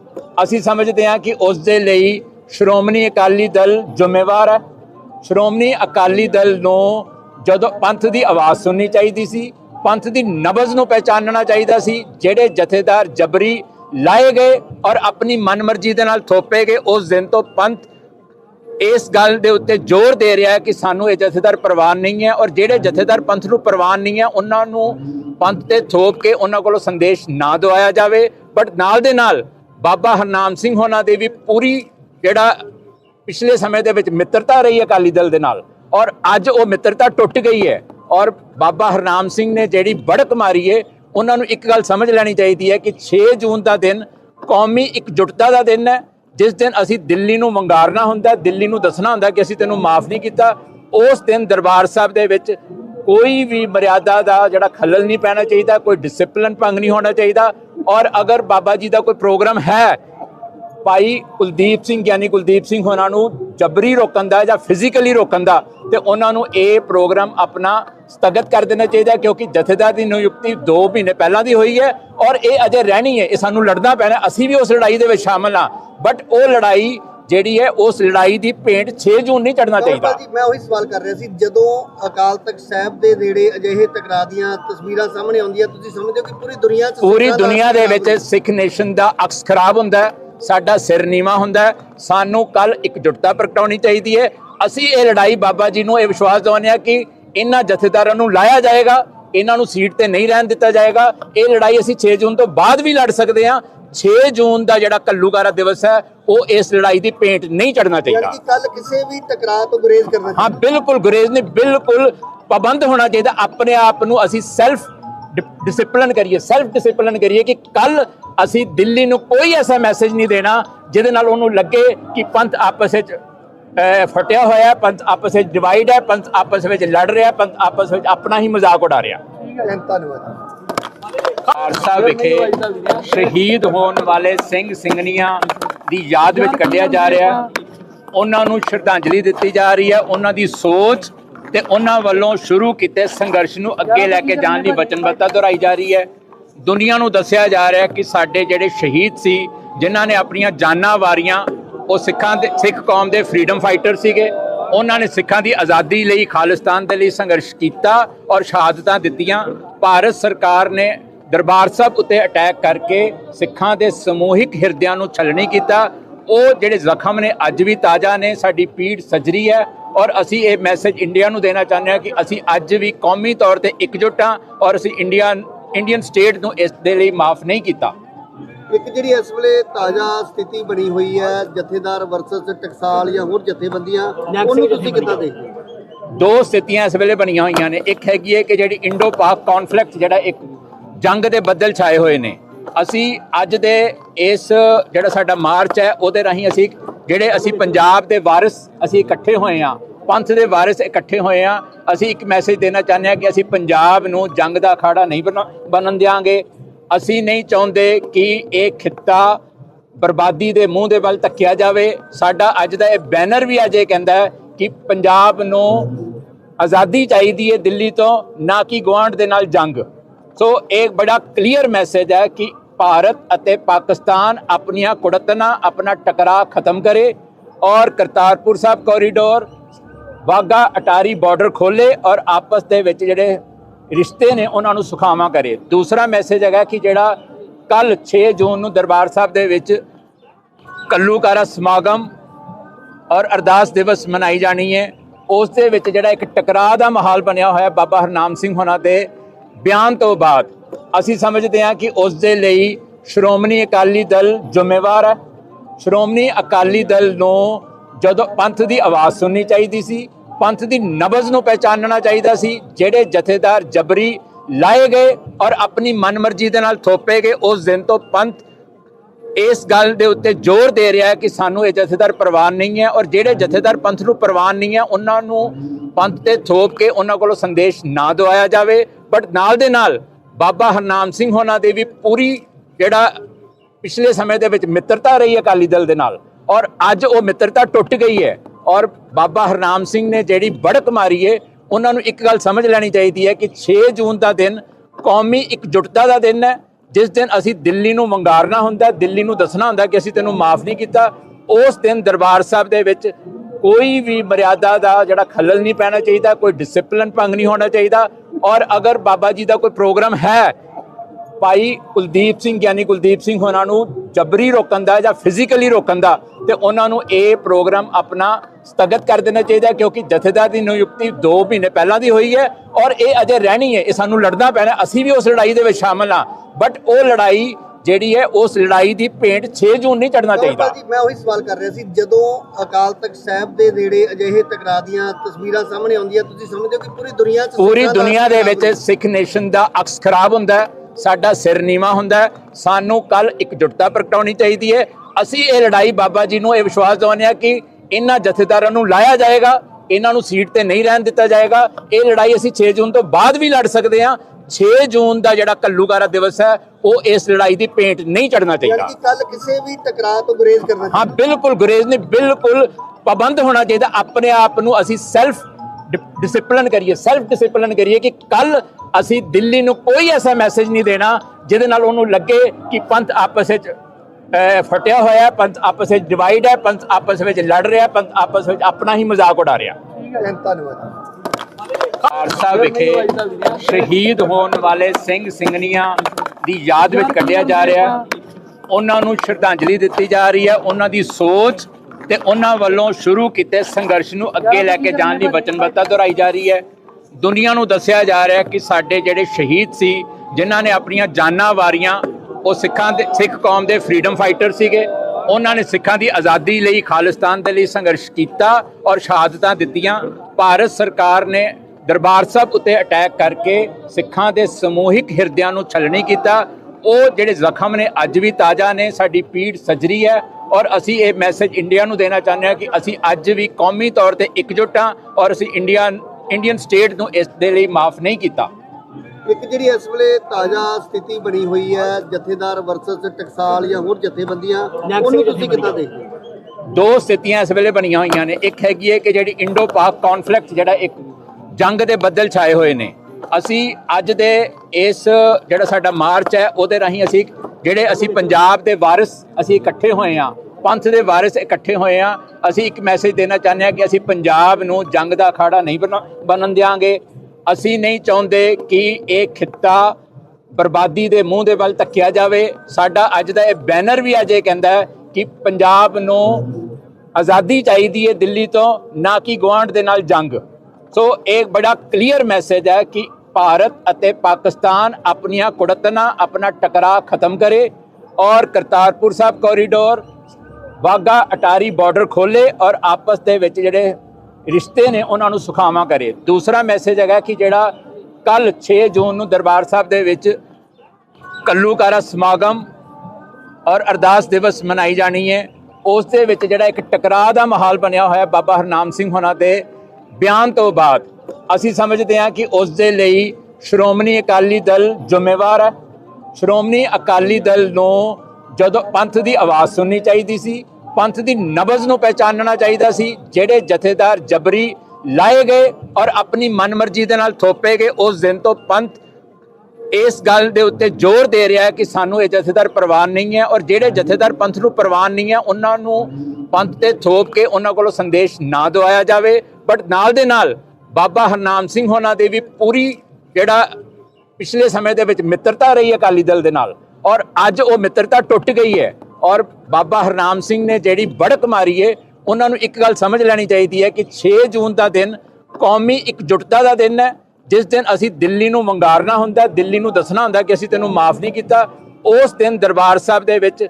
ਅਸੀਂ ਸਮਝਦੇ ਹਾਂ ਕਿ ਉਸ ਦੇ ਲਈ ਸ਼੍ਰੋਮਣੀ ਅਕਾਲੀ ਦਲ ਜ਼ਿੰਮੇਵਾਰ ਹੈ। ਸ਼੍ਰੋਮਣੀ ਅਕਾਲੀ ਦਲ ਨੂੰ ਜਦੋਂ ਪੰਥ ਦੀ ਆਵਾਜ਼ ਸੁਣਨੀ ਚਾਹੀਦੀ ਸੀ, ਪੰਥ ਦੀ ਨਬਜ਼ ਨੂੰ ਪਹਿਚਾਨਣਾ ਚਾਹੀਦਾ ਸੀ, ਜਿਹੜੇ ਜਥੇਦਾਰ ਜਬਰੀ ਲਾਏ ਗਏ ਔਰ ਆਪਣੀ ਮਨਮਰਜ਼ੀ ਦੇ ਨਾਲ ਥੋਪੇ ਗਏ, ਉਸ ਦਿਨ ਤੋਂ ਪੰਥ ਇਸ ਗੱਲ ਦੇ ਉੱਤੇ ਜ਼ੋਰ ਦੇ ਰਿਹਾ ਹੈ ਕਿ ਸਾਨੂੰ ਇਹ ਜਥੇਦਾਰ ਪ੍ਰਵਾਨ ਨਹੀਂ ਹੈ ਔਰ ਜਿਹੜੇ ਜਥੇਦਾਰ ਪੰਥ ਨੂੰ ਪ੍ਰਵਾਨ ਨਹੀਂ ਹੈ, ਉਹਨਾਂ ਨੂੰ ਪੰਥ ਤੇ ਥੋਪ ਕੇ ਉਹਨਾਂ ਕੋਲੋਂ ਸੰਦੇਸ਼ ਨਾ ਦਵਾਇਆ ਜਾਵੇ। ਬਟ ਨਾਲ ਦੇ ਨਾਲ ਬਾਬਾ ਹਰਨਾਮ ਸਿੰਘ ਹੋਣਾ ਦੇ ਵੀ ਪੂਰੀ ਜਿਹੜਾ ਪਿਛਲੇ ਸਮੇਂ ਦੇ ਵਿੱਚ ਮਿੱਤਰਤਾ ਰਹੀ ਹੈ ਅਕਾਲੀ ਦਲ ਦੇ ਨਾਲ ਔਰ ਅੱਜ ਉਹ ਮਿੱਤਰਤਾ ਟੁੱਟ ਗਈ ਹੈ ਔਰ ਬਾਬਾ ਹਰਨਾਮ ਸਿੰਘ ਨੇ ਜਿਹੜੀ ਬੜਕ ਮਾਰੀ ਹੈ, ਉਹਨਾਂ ਨੂੰ ਇੱਕ ਗੱਲ ਸਮਝ ਲੈਣੀ ਚਾਹੀਦੀ ਹੈ ਕਿ 6 ਜੂਨ ਦਾ ਦਿਨ ਕੌਮੀ ਇਕਜੁੱਟਤਾ ਦਾ ਦਿਨ ਹੈ, ਜਿਸ ਦਿਨ ਅਸੀਂ ਦਿੱਲੀ ਨੂੰ ਵੰਗਾਰਨਾ ਹੁੰਦਾ, ਦਿੱਲੀ ਨੂੰ ਦੱਸਣਾ ਹੁੰਦਾ ਕਿ ਅਸੀਂ ਤੈਨੂੰ ਮਾਫ ਨਹੀਂ ਕੀਤਾ, ਉਸ ਦਿਨ ਦਰਬਾਰ ਸਾਹਿਬ ਦੇ ਵਿੱਚ ਕੋਈ ਵੀ ਮਰਿਆਦਾ ਦਾ ਜਿਹੜਾ ਖੱਲਲ ਨਹੀਂ ਪੈਣਾ ਚਾਹੀਦਾ, ਕੋਈ ਡਿਸਪਲਿਨ ਭੰਗ ਨਹੀਂ ਹੋਣਾ ਚਾਹੀਦਾ ਔਰ ਅਗਰ ਬਾਬਾ ਜੀ ਦਾ ਕੋਈ ਪ੍ਰੋਗਰਾਮ ਹੈ, ਭਾਈ ਕੁਲਦੀਪ ਸਿੰਘ ਯਾਨੀ ਕੁਲਦੀਪ ਸਿੰਘ ਉਹਨਾਂ ਨੂੰ ਜਬਰੀ ਰੋਕਣ ਦਾ ਜਾਂ ਫਿਜ਼ੀਕਲੀ ਰੋਕਣ ਦਾ, ਤੇ ਉਹਨਾਂ ਨੂੰ ਇਹ ਪ੍ਰੋਗਰਾਮ ਆਪਣਾ ਸਥਗਿਤ ਕਰ ਦੇਣਾ ਚਾਹੀਦਾ ਕਿਉਂਕਿ ਜਥੇਦਾਰ ਦੀ ਨਿਯੁਕਤੀ 2 ਮਹੀਨੇ ਪਹਿਲਾਂ ਦੀ ਹੋਈ ਹੈ ਔਰ ਇਹ ਅਜੇ ਰਹਿਣੀ ਹੈ, ਇਹ ਸਾਨੂੰ ਲੜਨਾ ਪੈਣਾ, ਅਸੀਂ ਵੀ ਉਸ ਲੜਾਈ ਦੇ ਵਿੱਚ ਸ਼ਾਮਲ ਹਾਂ ਬਟ ਉਹ ਲੜਾਈ ਜਿਹੜੀ ਹੈ ਉਸ ਲੜਾਈ ਦੀ ਭੇਂਟ 6 ਜੂਨ ਨਹੀਂ ਚੜਨਾ ਚਾਹੀਦਾ। ਜੀ ਮੈਂ ਉਹੀ ਸਵਾਲ ਕਰ ਰਿਹਾ ਸੀ ਜਦੋਂ ਅਕਾਲ ਤਖਤ ਸਾਹਿਬ ਦੇ ਨੇੜੇ ਅਜਿਹੇ ਟਕਰਾ ਦੀਆਂ ਤਸਵੀਰਾਂ ਸਾਹਮਣੇ ਆਉਂਦੀਆਂ ਤੁਸੀਂ ਸਮਝਦੇ ਹੋ ਕਿ ਪੂਰੀ ਦੁਨੀਆ 'ਚ ਪੂਰੀ ਦੁਨੀਆ ਦੇ ਵਿੱਚ ਸਿੱਖ ਨੇਸ਼ਨ ਦਾ ਅਕਸ ਖਰਾਬ ਹੁੰਦਾ ਸਾਡਾ ਸਿਰ ਨੀਵਾ ਹੁੰਦਾ ਸਾਨੂੰ ਕੱਲ ਇਕਜੁੱਟਤਾ ਪ੍ਰਗਟਾਉਣੀ ਚਾਹੀਦੀ ਹੈ। ਅਸੀਂ ਇਹ ਲੜਾਈ ਬਾਬਾ ਜੀ ਨੂੰ ਇਹ ਵਿਸ਼ਵਾਸ ਦਿਵਾਉਂਦੇ ਹਾਂ ਕਿ ਇਹਨਾਂ ਜਥੇਦਾਰਾਂ ਨੂੰ ਲਾਇਆ ਜਾਏਗਾ ਇਹਨਾਂ ਨੂੰ ਸੀਟ ਤੇ ਨਹੀਂ ਰਹਿਣ ਦਿੱਤਾ ਜਾਏਗਾ। ਇਹ ਲੜਾਈ ਅਸੀਂ 6 ਜੂਨ ਤੋਂ ਬਾਅਦ ਵੀ ਲੜ ਸਕਦੇ ਹਾਂ 6 ਜੂਨ ਦਾ ਜਿਹੜਾ ਕੱਲੂਕਾਰਾ ਦਿਵਸ ਹੈ ਉਹ ਇਸ ਲੜਾਈ ਦੀ ਭੇਂਟ ਨਹੀਂ ਚੜਨਾ ਚਾਹੀਦਾ। ਕਿ ਕੱਲ ਕਿਸੇ ਵੀ ਟਕਰਾਅ ਤੋਂ ਗੁਰੇਜ਼ ਕਰਨਾ ਹਾਂ ਬਿਲਕੁਲ ਗੁਰੇਜ਼ ਨੇ ਬਿਲਕੁਲ ਪਾਬੰਦ ਹੋਣਾ ਚਾਹੀਦਾ। ਆਪਣੇ ਆਪ ਨੂੰ ਅਸੀਂ ਸੈਲਫ ਡਿਸਪਲਿਨ ਕਰੀਏ ਸੈਲਫ ਡਿਸਪਲਿਨ ਕਰੀਏ ਕਿ ਕੱਲ ਅਸੀਂ ਦਿੱਲੀ ਨੂੰ ਕੋਈ ਐਸਾ ਮੈਸੇਜ ਨਹੀਂ ਦੇਣਾ ਜਿਹਦੇ ਨਾਲ ਉਹਨੂੰ ਲੱਗੇ ਕਿ ਪੰਥ ਆਪਸ ਵਿੱਚ ਫਟਿਆ ਹੋਇਆ ਹੈ ਪੰਥ ਆਪਸ ਵਿੱਚ ਡਿਵਾਈਡ ਹੈ ਪੰਥ ਆਪਸ ਵਿੱਚ ਲੜ ਰਿਹਾ ਪੰਥ ਆਪਸ ਵਿੱਚ ਆਪਣਾ ਹੀ ਮਜ਼ਾਕ ਉਡਾ ਰਿਹਾ। ਧੰਨਵਾਦ। ਖਾਲਸਾ ਵਿਖੇ ਸ਼ਹੀਦ ਹੋਣ ਵਾਲੇ ਸਿੰਘ ਸਿੰਘਣੀਆਂ ਦੀ ਯਾਦ ਵਿੱਚ ਕੱਢਿਆ ਜਾ ਰਿਹਾ ਉਹਨਾਂ ਨੂੰ ਸ਼ਰਧਾਂਜਲੀ ਦਿੱਤੀ ਜਾ ਰਹੀ ਹੈ। ਉਹਨਾਂ ਦੀ ਸੋਚ ਤੇ ਉਹਨਾਂ ਵੱਲੋਂ ਸ਼ੁਰੂ ਕੀਤੇ ਸੰਘਰਸ਼ ਨੂੰ ਅੱਗੇ ਲੈ ਕੇ ਜਾਣ ਲਈ ਵਚਨਬੱਧਤਾ ਦੁਹਰਾਈ ਜਾ ਰਹੀ ਹੈ। ਦੁਨੀਆ ਨੂੰ ਦੱਸਿਆ ਜਾ ਰਿਹਾ ਕਿ ਸਾਡੇ ਜਿਹੜੇ ਸ਼ਹੀਦ ਸੀ, ਜਿਨ੍ਹਾਂ ਨੇ ਆਪਣੀਆਂ ਜਾਨਾਂ ਵਾਰੀਆਂ, ਉਹ ਸਿੱਖਾਂ ਦੇ ਸਿੱਖ ਕੌਮ ਦੇ ਫਰੀडम ਫਾਈਟਰ ਸੀਗੇ। ਉਹਨਾਂ ਨੇ ਸਿੱਖਾਂ ਦੀ ਆਜ਼ਾਦੀ ਲਈ ਖਾਲਿਸਤਾਨ ਦੇ ਲਈ ਸੰਘਰਸ਼ ਕੀਤਾ ਔਰ ਸ਼ਹਾਦਤਾਂ ਦਿੱਤੀਆਂ। ਭਾਰਤ ਸਰਕਾਰ ਨੇ ਦਰਬਾਰ ਸਾਹਿਬ ਉੱਤੇ ਅਟੈਕ ਕਰਕੇ ਸਿੱਖਾਂ ਦੇ ਸਮੂਹਿਕ ਹਿਰਦਿਆਂ ਨੂੰ ਛਲਣੀ ਕੀਤਾ। ਉਹ ਜਿਹੜੇ ਜ਼ਖਮ ਨੇ ਅੱਜ ਵੀ ਤਾਜ਼ਾ ਨੇ ਸਾਡੀ ਪੀੜ ਸਜਰੀ ਹੈ ਔਰ ਅਸੀਂ ਇਹ ਮੈਸੇਜ ਇੰਡੀਆ ਨੂੰ ਦੇਣਾ ਚਾਹੁੰਦੇ ਹਾਂ ਕਿ ਅਸੀਂ ਅੱਜ ਵੀ ਕੌਮੀ ਤੌਰ ਤੇ ਇਕਜੁੱਟ ਹਾਂ ਔਰ ਅਸੀਂ ਇੰਡੀਆ ਇੰਡੀਅਨ ਸਟੇਟ ਨੂੰ ਇਸ ਦੇ ਲਈ ਮਾਫ ਨਹੀਂ ਕੀਤਾ। ਇੱਕ ਜਿਹੜੀ ਇਸ ਵੇਲੇ ਤਾਜ਼ਾ ਸਥਿਤੀ ਬਣੀ ਹੋਈ ਹੈ ਜਥੇਦਾਰ ਵਰਸਸ ਟਕਸਾਲ ਜਾਂ ਹੋਰ ਜਥੇਬੰਦੀਆਂ ਉਹਨੂੰ ਤੁਸੀਂ ਕਿੱਦਾਂ ਦੇਖਦੇ ਹੋ? ਦੋ ਸਥਿਤੀਆਂ ਇਸ ਵੇਲੇ ਬਣੀਆਂ ਹੋਈਆਂ ਨੇ। ਇੱਕ ਹੈਗੀ ਹੈ ਕਿ ਜਿਹੜੀ ਇੰਡੋ ਪਾਕ ਕੌਨਫਲਿਕਟ ਜਿਹੜਾ ਇੱਕ ਜੰਗ ਦੇ ਬੱਦਲ ਛਾਏ ਹੋਏ ਨੇ। ਅਸੀਂ ਅੱਜ ਦੇ ਇਸ ਜਿਹੜਾ ਸਾਡਾ ਮਾਰਚ ਹੈ, ਉਹਦੇ ਰਾਹੀਂ ਅਸੀਂ ਜਿਹੜੇ ਅਸੀਂ ਪੰਜਾਬ ਦੇ ਵਾਰਿਸ ਅਸੀਂ ਇਕੱਠੇ ਹੋਏ ਆ ਪੰਥ ਦੇ ਵਾਰਿਸ ਇਕੱਠੇ ਹੋਏ ਆ ਅਸੀਂ ਇੱਕ ਮੈਸੇਜ ਦੇਣਾ ਚਾਹੁੰਦੇ ਆ ਕਿ ਅਸੀਂ ਪੰਜਾਬ ਨੂੰ ਜੰਗ ਦਾ ਅਖਾੜਾ ਨਹੀਂ ਬਣਾ- ਬਣਨ ਦਿਆਂਗੇ। ਅਸੀਂ ਨਹੀਂ ਚਾਹੁੰਦੇ ਕਿ ਇਹ ਖਿੱਤਾ ਬਰਬਾਦੀ ਦੇ ਮੂੰਹ ਦੇ ਵੱਲ ਧੱਕਿਆ ਜਾਵੇ। ਸਾਡਾ ਅੱਜ ਦਾ ਇਹ ਬੈਨਰ ਵੀ ਅੱਜ ਇਹ ਕਹਿੰਦਾ ਹੈ ਕਿ ਪੰਜਾਬ ਨੂੰ ਆਜ਼ਾਦੀ ਚਾਹੀਦੀ ਹੈ ਦਿੱਲੀ ਤੋਂ, ਨਾ ਕਿ ਗੁਆਂਢ ਦੇ ਨਾਲ ਜੰਗ। ਸੋ ਇਹ ਬੜਾ ਕਲੀਅਰ ਮੈਸੇਜ ਹੈ ਕਿ ਭਾਰਤ ਅਤੇ ਪਾਕਿਸਤਾਨ ਆਪਣੀਆਂ ਕੁੜਤਨਾ ਆਪਣਾ ਟਕਰਾਅ ਖਤਮ ਕਰੇ ਔਰ ਕਰਤਾਰਪੁਰ ਸਾਹਿਬ ਕੋਰੀਡੋਰ ਵਾਗਾ ਅਟਾਰੀ ਬਾਰਡਰ ਖੋਲੇ ਔਰ ਆਪਸ ਦੇ ਵਿੱਚ ਜਿਹੜੇ ਰਿਸ਼ਤੇ ਨੇ ਉਹਨਾਂ ਨੂੰ ਸੁਖਾਵਾਂ ਕਰੇ ਦੂਸਰਾ ਮੈਸੇਜ ਹੈਗਾ ਕਿ ਜਿਹੜਾ ਕੱਲ 6 ਜੂਨ ਨੂੰ ਦਰਬਾਰ ਸਾਹਿਬ ਦੇ ਵਿੱਚ ਕੱਲੂਕਾਰਾ ਸਮਾਗਮ ਔਰ ਅਰਦਾਸ ਦਿਵਸ ਮਨਾਈ ਜਾਣੀ ਹੈ ਉਸ ਦੇ ਵਿੱਚ ਜਿਹੜਾ ਇੱਕ ਟਕਰਾਅ ਦਾ ਮਾਹੌਲ ਬਣਿਆ ਹੋਇਆ ਬਾਬਾ ਹਰਨਾਮ ਸਿੰਘ ਹੋਣਾ ਦੇ ਬਿਆਨ ਤੋਂ ਬਾਅਦ ਅਸੀਂ ਸਮਝਦੇ ਹਾਂ ਕਿ ਉਸ ਦੇ ਲਈ ਸ਼੍ਰੋਮਣੀ ਅਕਾਲੀ ਦਲ ਜ਼ਿੰਮੇਵਾਰ ਹੈ। ਸ਼੍ਰੋਮਣੀ ਅਕਾਲੀ ਦਲ ਨੂੰ ਜਦੋਂ ਪੰਥ ਦੀ ਆਵਾਜ਼ ਸੁਣਨੀ ਚਾਹੀਦੀ ਸੀ, ਪੰਥ ਦੀ ਨਬਜ਼ ਨੂੰ ਪਹਿਚਾਨਣਾ ਚਾਹੀਦਾ ਸੀ, ਜਿਹੜੇ ਜਥੇਦਾਰ ਜਬਰੀ ਲਾਏ ਗਏ ਔਰ ਆਪਣੀ ਮਨਮਰਜ਼ੀ ਦੇ ਨਾਲ ਥੋਪੇ ਗਏ, ਉਸ ਦਿਨ ਤੋਂ ਪੰਥ ਇਸ ਗੱਲ ਦੇ ਉੱਤੇ ਜ਼ੋਰ ਦੇ ਰਿਹਾ ਹੈ ਕਿ ਸਾਨੂੰ ਇਹ ਜਥੇਦਾਰ ਪ੍ਰਵਾਨ ਨਹੀਂ ਹੈ ਔਰ ਜਿਹੜੇ ਜਥੇਦਾਰ ਪੰਥ ਨੂੰ ਪ੍ਰਵਾਨ ਨਹੀਂ ਹੈ, ਉਹਨਾਂ ਨੂੰ ਪੰਥ ਤੇ ਥੋਪ ਕੇ ਉਹਨਾਂ ਕੋਲੋਂ ਸੰਦੇਸ਼ ਨਾ ਦਵਾਇਆ ਜਾਵੇ। ਬਟ ਨਾਲ ਦੇ ਨਾਲ ਬਾਬਾ ਹਰਨਾਮ ਸਿੰਘ ਹੋਣਾ ਦੇ ਵੀ ਪੂਰੀ ਜਿਹੜਾ ਪਿਛਲੇ ਸਮੇਂ ਦੇ ਵਿੱਚ ਮਿੱਤਰਤਾ ਰਹੀ ਹੈ ਅਕਾਲੀ ਦਲ ਦੇ ਨਾਲ ਔਰ ਅੱਜ ਉਹ ਮਿੱਤਰਤਾ ਟੁੱਟ ਗਈ ਹੈ ਔਰ ਬਾਬਾ ਹਰਨਾਮ ਸਿੰਘ ਨੇ ਜਿਹੜੀ ਬੜਕ ਮਾਰੀ ਹੈ, ਉਹਨਾਂ ਨੂੰ ਇੱਕ ਗੱਲ ਸਮਝ ਲੈਣੀ ਚਾਹੀਦੀ ਹੈ ਕਿ 6 ਜੂਨ ਦਾ ਦਿਨ ਕੌਮੀ ਇਕਜੁੱਟਤਾ ਦਾ ਦਿਨ ਹੈ। ਜਿਸ ਦਿਨ ਅਸੀਂ ਦਿੱਲੀ ਨੂੰ ਵੰਗਾਰਨਾ ਹੁੰਦਾ, ਦਿੱਲੀ ਨੂੰ ਦੱਸਣਾ ਹੁੰਦਾ ਕਿ ਅਸੀਂ ਤੈਨੂੰ ਮਾਫ ਨਹੀਂ ਕੀਤਾ, ਉਸ ਦਿਨ ਦਰਬਾਰ ਸਾਹਿਬ ਦੇ ਵਿੱਚ ਕੋਈ ਵੀ ਮਰਿਆਦਾ ਦਾ ਜਿਹੜਾ ਖੱਲਲ ਨਹੀਂ ਪੈਣਾ ਚਾਹੀਦਾ, ਕੋਈ ਡਿਸਪਲਿਨ ਭੰਗ ਨਹੀਂ ਹੋਣਾ ਚਾਹੀਦਾ ਔਰ ਅਗਰ ਬਾਬਾ ਜੀ ਦਾ ਕੋਈ ਪ੍ਰੋਗਰਾਮ ਹੈ ਭਾਈ ਕੁਲਦੀਪ ਸਿੰਘ ਯਾਨੀ ਕੁਲਦੀਪ ਸਿੰਘ ਉਹਨਾਂ ਨੂੰ ਜਬਰੀ ਰੋਕਣ ਦਾ ਜਾਂ ਫਿਜ਼ੀਕਲੀ ਰੋਕਣ ਦਾ ਤੇ ਉਹਨਾਂ ਨੂੰ ਇਹ ਪ੍ਰੋਗਰਾਮ ਆਪਣਾ ਸਥਗਿਤ ਕਰ ਦੇਣਾ ਚਾਹੀਦਾ ਕਿਉਂਕਿ ਜਥੇਦਾਰ ਦੀ ਨਿਯੁਕਤੀ 2 ਮਹੀਨੇ ਪਹਿਲਾਂ ਦੀ ਹੋਈ ਹੈ ਔਰ ਇਹ ਅਜੇ ਰਹਿਣੀ ਹੈ ਇਹ ਸਾਨੂੰ ਲੜਨਾ ਪੈਣਾ ਅਸੀਂ ਵੀ ਉਸ ਲੜਾਈ ਦੇ ਵਿੱਚ ਸ਼ਾਮਲ ਹਾਂ। ਬਟ ਉਹ ਲੜਾਈ ਜਿਹੜੀ ਹੈ ਉਸ ਲੜਾਈ ਦੀ ਭੇਂਟ 6 ਜੂਨ ਨਹੀਂ ਚੜਨਾ ਚਾਹੀਦਾ। ਜੀ ਮੈਂ ਉਹੀ ਸਵਾਲ ਕਰ ਰਿਹਾ ਸੀ ਜਦੋਂ ਅਕਾਲ ਤਖਤ ਸਾਹਿਬ ਦੇ ਨੇੜੇ ਅਜਿਹੇ ਟਕਰਾ ਦੀਆਂ ਤਸਵੀਰਾਂ ਸਾਹਮਣੇ ਆਉਂਦੀਆਂ ਤੁਸੀਂ ਸਮਝਦੇ ਹੋ ਕਿ ਪੂਰੀ ਦੁਨੀਆ 'ਚ ਪੂਰੀ ਦੁਨੀਆ ਦੇ ਵਿੱਚ ਸਿੱਖ ਨੇਸ਼ਨ ਦਾ ਅਕਸ ਖਰਾਬ ਹੁੰਦਾ ਹੈ। ਸਾਡਾ ਸਿਰ ਨੀਵਾ ਹੁੰਦਾ ਸਾਨੂੰ ਕੱਲ ਇਕਜੁੱਟਤਾ ਪ੍ਰਗਟਾਉਣੀ ਚਾਹੀਦੀ ਹੈ। ਅਸੀਂ ਇਹ ਲੜਾਈ ਬਾਬਾ ਜੀ ਨੂੰ ਇਹ ਵਿਸ਼ਵਾਸ ਦਿਵਾਉਂਦੇ ਹਾਂ ਕਿ ਇਹਨਾਂ ਜਥੇਦਾਰਾਂ ਨੂੰ ਲਾਇਆ ਜਾਏਗਾ ਇਹਨਾਂ ਨੂੰ ਸੀਟ ਤੇ ਨਹੀਂ ਰਹਿਣ ਦਿੱਤਾ ਜਾਏਗਾ। ਇਹ ਲੜਾਈ ਅਸੀਂ 6 ਜੂਨ ਤੋਂ ਬਾਅਦ ਵੀ ਲੜ ਸਕਦੇ ਹਾਂ। 6 ਜੂਨ ਦਾ ਜਿਹੜਾ ਕੱਲੂਕਾਰਾ ਦਿਵਸ ਹੈ ਉਹ ਇਸ ਲੜਾਈ ਦੀ ਭੇਂਟ ਨਹੀਂ ਚੜਨਾ ਚਾਹੀਦਾ। ਕੱਲ ਕਿਸੇ ਵੀ ਟਕਰਾਅ ਤੋਂ ਗੁਰੇਜ਼ ਕਰਨਾ ਹਾਂ ਬਿਲਕੁਲ ਗੁਰੇਜ਼ ਨੇ ਬਿਲਕੁਲ ਪਾਬੰਦ ਹੋਣਾ ਚਾਹੀਦਾ। ਆਪਣੇ ਆਪ ਨੂੰ ਅਸੀਂ ਸੈਲਫ ਡਿਸਪਲਿਨ ਕਰੀਏ ਸੈਲਫ ਡਿਸਪਲਿਨ ਕਰੀਏ ਕਿ ਕੱਲ ਅਸੀਂ ਦਿੱਲੀ ਨੂੰ ਕੋਈ ਐਸਾ ਮੈਸੇਜ ਨਹੀਂ ਦੇਣਾ ਜਿਹਦੇ ਨਾਲ ਉਹਨੂੰ ਲੱਗੇ ਕਿ ਪੰਥ ਆਪਸ ਵਿੱਚ ਫਟਿਆ ਹੋਇਆ ਪੰਥ ਆਪਸ ਵਿੱਚ ਡਿਵਾਈਡ ਹੈ ਪੰਥ ਆਪਸ ਵਿੱਚ ਲੜ ਰਿਹਾ ਪੰਥ ਆਪਸ ਵਿੱਚ ਆਪਣਾ ਹੀ ਮਜ਼ਾਕ ਉਡਾ ਰਿਹਾ ਖਾਲਸਾ ਵਿਖੇ ਸ਼ਹੀਦ ਹੋਣ ਵਾਲੇ ਸਿੰਘ ਸਿੰਘਣੀਆਂ ਦੀ ਯਾਦ ਵਿੱਚ ਕੱਢਿਆ ਜਾ ਰਿਹਾ ਉਹਨਾਂ ਨੂੰ ਸ਼ਰਧਾਂਜਲੀ ਦਿੱਤੀ ਜਾ ਰਹੀ ਹੈ। ਉਹਨਾਂ ਦੀ ਸੋਚ ਤੇ ਉਹਨਾਂ ਵੱਲੋਂ ਸ਼ੁਰੂ ਕੀਤੇ ਸੰਘਰਸ਼ ਨੂੰ ਅੱਗੇ ਲੈ ਕੇ ਜਾਣ ਦੀ ਵਚਨਬੱਧਤਾ ਦੁਹਰਾਈ ਜਾ ਰਹੀ ਹੈ। ਦੁਨੀਆ ਨੂੰ ਦੱਸਿਆ ਜਾ ਰਿਹਾ ਕਿ ਸਾਡੇ ਜਿਹੜੇ ਸ਼ਹੀਦ ਸੀ, ਜਿਨ੍ਹਾਂ ਨੇ ਆਪਣੀਆਂ ਜਾਨਾਂ ਵਾਰੀਆਂ, ਉਹ ਸਿੱਖਾਂ ਦੇ, ਸਿੱਖ ਕੌਮ ਦੇ ਫਰੀडम ਫਾਈਟਰ ਸੀਗੇ। ਉਹਨਾਂ ਨੇ ਸਿੱਖਾਂ ਦੀ ਆਜ਼ਾਦੀ ਲਈ ਖਾਲਿਸਤਾਨ ਦੇ ਲਈ ਸੰਘਰਸ਼ ਕੀਤਾ ਔਰ ਸ਼ਹਾਦਤਾਂ ਦਿੱਤੀਆਂ। ਭਾਰਤ ਸਰਕਾਰ ਨੇ ਦਰਬਾਰ ਸਾਹਿਬ ਉੱਤੇ ਅਟੈਕ ਕਰਕੇ ਸਿੱਖਾਂ ਦੇ ਸਮੂਹਿਕ ਹਿਰਦਿਆਂ ਨੂੰ ਛਲਣੀ ਕੀਤਾ। ਉਹ ਜਿਹੜੇ ਜ਼ਖਮ ਨੇ, ਅੱਜ ਵੀ ਤਾਜ਼ਾ ਨੇ। ਸਾਡੀ ਪੀੜ ਸਜਰੀ ਹੈ। ਔਰ ਅਸੀਂ ਇਹ ਮੈਸੇਜ ਇੰਡੀਆ ਨੂੰ ਦੇਣਾ ਚਾਹੁੰਦੇ ਹਾਂ ਕਿ ਅਸੀਂ ਅੱਜ ਵੀ ਕੌਮੀ ਤੌਰ ਤੇ ਇਕਜੁੱਟ ਹਾਂ ਔਰ ਅਸੀਂ ਇੰਡੀਆ ਇੰਡੀਅਨ ਸਟੇਟ ਨੂੰ ਇਸ ਦੇ ਲਈ ਮਾਫ ਨਹੀਂ ਕੀਤਾ। ਇੱਕ ਜਿਹੜੀ ਇਸ ਵੇਲੇ ਤਾਜ਼ਾ ਸਥਿਤੀ ਬਣੀ ਹੋਈ ਹੈ ਜਥੇਦਾਰ ਵਰਸਸ ਟਕਸਾਲ ਜਾਂ ਹੋਰ ਜਥੇਬੰਦੀਆਂ ਉਹਨੂੰ ਤੁਸੀਂ ਕਿੱਦਾਂ ਦੇਖਦੇ ਹੋ? ਦੋ ਸਥਿਤੀਆਂ ਇਸ ਵੇਲੇ ਬਣੀਆਂ ਹੋਈਆਂ ਨੇ। ਇੱਕ ਹੈਗੀ ਹੈ ਕਿ ਜਿਹੜੀ ਇੰਡੋ ਪਾਕ ਕੌਨਫਲਿਕਟ ਜਿਹੜਾ ਇੱਕ ਜੰਗ ਦੇ ਬੱਦਲ ਛਾਏ ਹੋਏ ਨੇ। ਅਸੀਂ ਅੱਜ ਦੇ ਇਸ ਜਿਹੜਾ ਸਾਡਾ ਮਾਰਚ ਹੈ ਉਹਦੇ ਰਾਹੀਂ ਅਸੀਂ ਜਿਹੜੇ ਅਸੀਂ ਪੰਜਾਬ ਦੇ ਵਾਰਿਸ ਅਸੀਂ ਇਕੱਠੇ ਹੋਏ ਹਾਂ। ਪੰਥ ਦੇ ਵਾਰਿਸ ਇਕੱਠੇ ਹੋਏ ਹਾਂ ਅਸੀਂ ਇੱਕ ਮੈਸੇਜ ਦੇਣਾ ਚਾਹੁੰਦੇ ਹਾਂ ਕਿ ਅਸੀਂ ਪੰਜਾਬ ਨੂੰ ਜੰਗ ਦਾ ਅਖਾੜਾ ਨਹੀਂ ਬਣਾ- ਬਣਨ ਦਿਆਂਗੇ। ਅਸੀਂ ਨਹੀਂ ਚਾਹੁੰਦੇ ਕਿ ਇਹ ਖਿੱਤਾ ਬਰਬਾਦੀ ਦੇ ਮੂੰਹ ਦੇ ਵੱਲ ਤੱਕਿਆ ਜਾਵੇ। ਸਾਡਾ ਅੱਜ ਦਾ ਇਹ ਬੈਨਰ ਵੀ ਅੱਜ ਇਹ ਕਹਿੰਦਾ ਕਿ ਪੰਜਾਬ ਨੂੰ ਆਜ਼ਾਦੀ ਚਾਹੀਦੀ ਹੈ ਦਿੱਲੀ ਤੋਂ, ਨਾ ਕਿ ਗੁਆਂਢ ਦੇ ਨਾਲ ਜੰਗ। ਸੋ ਇਹ ਬੜਾ ਕਲੀਅਰ ਮੈਸੇਜ ਹੈ ਕਿ ਭਾਰਤ ਅਤੇ ਪਾਕਿਸਤਾਨ ਆਪਣੀਆਂ ਕੁੜਤਨਾ, ਆਪਣਾ ਟਕਰਾਅ ਖਤਮ ਕਰੇ ਔਰ ਕਰਤਾਰਪੁਰ ਸਾਹਿਬ ਕੋਰੀਡੋਰ ਵਾਗਾ ਅਟਾਰੀ ਬਾਰਡਰ ਖੋਲੇ ਔਰ ਆਪਸ ਦੇ ਵਿੱਚ ਜਿਹੜੇ ਰਿਸ਼ਤੇ ਨੇ ਉਹਨਾਂ ਨੂੰ ਸੁਖਾਵਾਂ ਕਰੇ। ਦੂਸਰਾ ਮੈਸੇਜ ਹੈਗਾ ਕਿ ਜਿਹੜਾ ਕੱਲ 6 ਜੂਨ ਨੂੰ ਦਰਬਾਰ ਸਾਹਿਬ ਦੇ ਵਿੱਚ ਕੱਲੂਕਾਰਾ ਸਮਾਗਮ ਔਰ ਅਰਦਾਸ ਦਿਵਸ ਮਨਾਈ ਜਾਣੀ ਹੈ। ਉਸ ਦੇ ਵਿੱਚ ਜਿਹੜਾ ਇੱਕ ਟਕਰਾਅ ਦਾ ਮਾਹੌਲ ਬਣਿਆ ਹੋਇਆ ਬਾਬਾ ਹਰਨਾਮ ਸਿੰਘ ਹੋਣਾ ਦੇ ਬਿਆਨ ਤੋਂ ਬਾਅਦ। ਅਸੀਂ ਸਮਝਦੇ ਹਾਂ ਕਿ ਉਸ ਦੇ ਲਈ ਸ਼੍ਰੋਮਣੀ ਅਕਾਲੀ ਦਲ ਜ਼ਿੰਮੇਵਾਰ ਹੈ। ਸ਼੍ਰੋਮਣੀ ਅਕਾਲੀ ਦਲ ਨੂੰ ਜਦੋਂ ਪੰਥ ਦੀ ਆਵਾਜ਼ ਸੁਣਨੀ ਚਾਹੀਦੀ ਸੀ ਪੰਥ ਦੀ ਨਬਜ਼ ਨੂੰ ਪਹਿਚਾਨਣਾ ਚਾਹੀਦਾ ਸੀ, ਜਿਹੜੇ ਜਥੇਦਾਰ ਜਬਰੀ ਲਾਏ ਗਏ ਔਰ ਆਪਣੀ ਮਨਮਰਜ਼ੀ ਦੇ ਨਾਲ ਥੋਪੇ ਗਏ, ਉਸ ਦਿਨ ਤੋਂ ਪੰਥ ਇਸ ਗੱਲ ਦੇ ਉੱਤੇ ਜ਼ੋਰ ਦੇ ਰਿਹਾ ਹੈ ਕਿ ਸਾਨੂੰ ਇਹ ਜਥੇਦਾਰ ਪ੍ਰਵਾਨ ਨਹੀਂ ਹੈ ਔਰ ਜਿਹੜੇ ਜਥੇਦਾਰ ਪੰਥ ਨੂੰ ਪ੍ਰਵਾਨ ਨਹੀਂ ਹੈ, ਉਹਨਾਂ ਨੂੰ ਪੰਥ ਤੇ ਥੋਪ ਕੇ ਉਹਨਾਂ ਕੋਲੋਂ ਸੰਦੇਸ਼ ਨਾ ਦਵਾਇਆ ਜਾਵੇ। ਬਟ ਨਾਲ ਦੇ ਨਾਲ ਬਾਬਾ ਹਰਨਾਮ ਸਿੰਘ ਹੋਣਾ ਦੇ ਵੀ ਪੂਰੀ ਜਿਹੜਾ ਪਿਛਲੇ ਸਮੇਂ ਦੇ ਵਿੱਚ ਮਿੱਤਰਤਾ ਰਹੀ ਹੈ ਅਕਾਲੀ ਦਲ ਦੇ ਨਾਲ ਔਰ ਅੱਜ ਉਹ ਮਿੱਤਰਤਾ ਟੁੱਟ ਗਈ ਹੈ। ਔਰ ਬਾਬਾ ਹਰਨਾਮ ਸਿੰਘ ਨੇ ਜਿਹੜੀ ਬੜਕ ਮਾਰੀ ਹੈ ਉਹਨਾਂ ਨੂੰ ਇੱਕ ਗੱਲ ਸਮਝ ਲੈਣੀ ਚਾਹੀਦੀ ਹੈ ਕਿ 6 ਜੂਨ ਦਾ ਦਿਨ ਕੌਮੀ ਇਕਜੁੱਟਤਾ ਦਾ ਦਿਨ ਹੈ। ਜਿਸ ਦਿਨ ਅਸੀਂ ਦਿੱਲੀ ਨੂੰ ਵੰਗਾਰਨਾ ਹੁੰਦਾ, ਦਿੱਲੀ ਨੂੰ ਦੱਸਣਾ ਹੁੰਦਾ ਕਿ ਅਸੀਂ ਤੈਨੂੰ ਮਾਫ ਨਹੀਂ ਕੀਤਾ, ਉਸ ਦਿਨ ਦਰਬਾਰ ਸਾਹਿਬ ਦੇ ਵਿੱਚ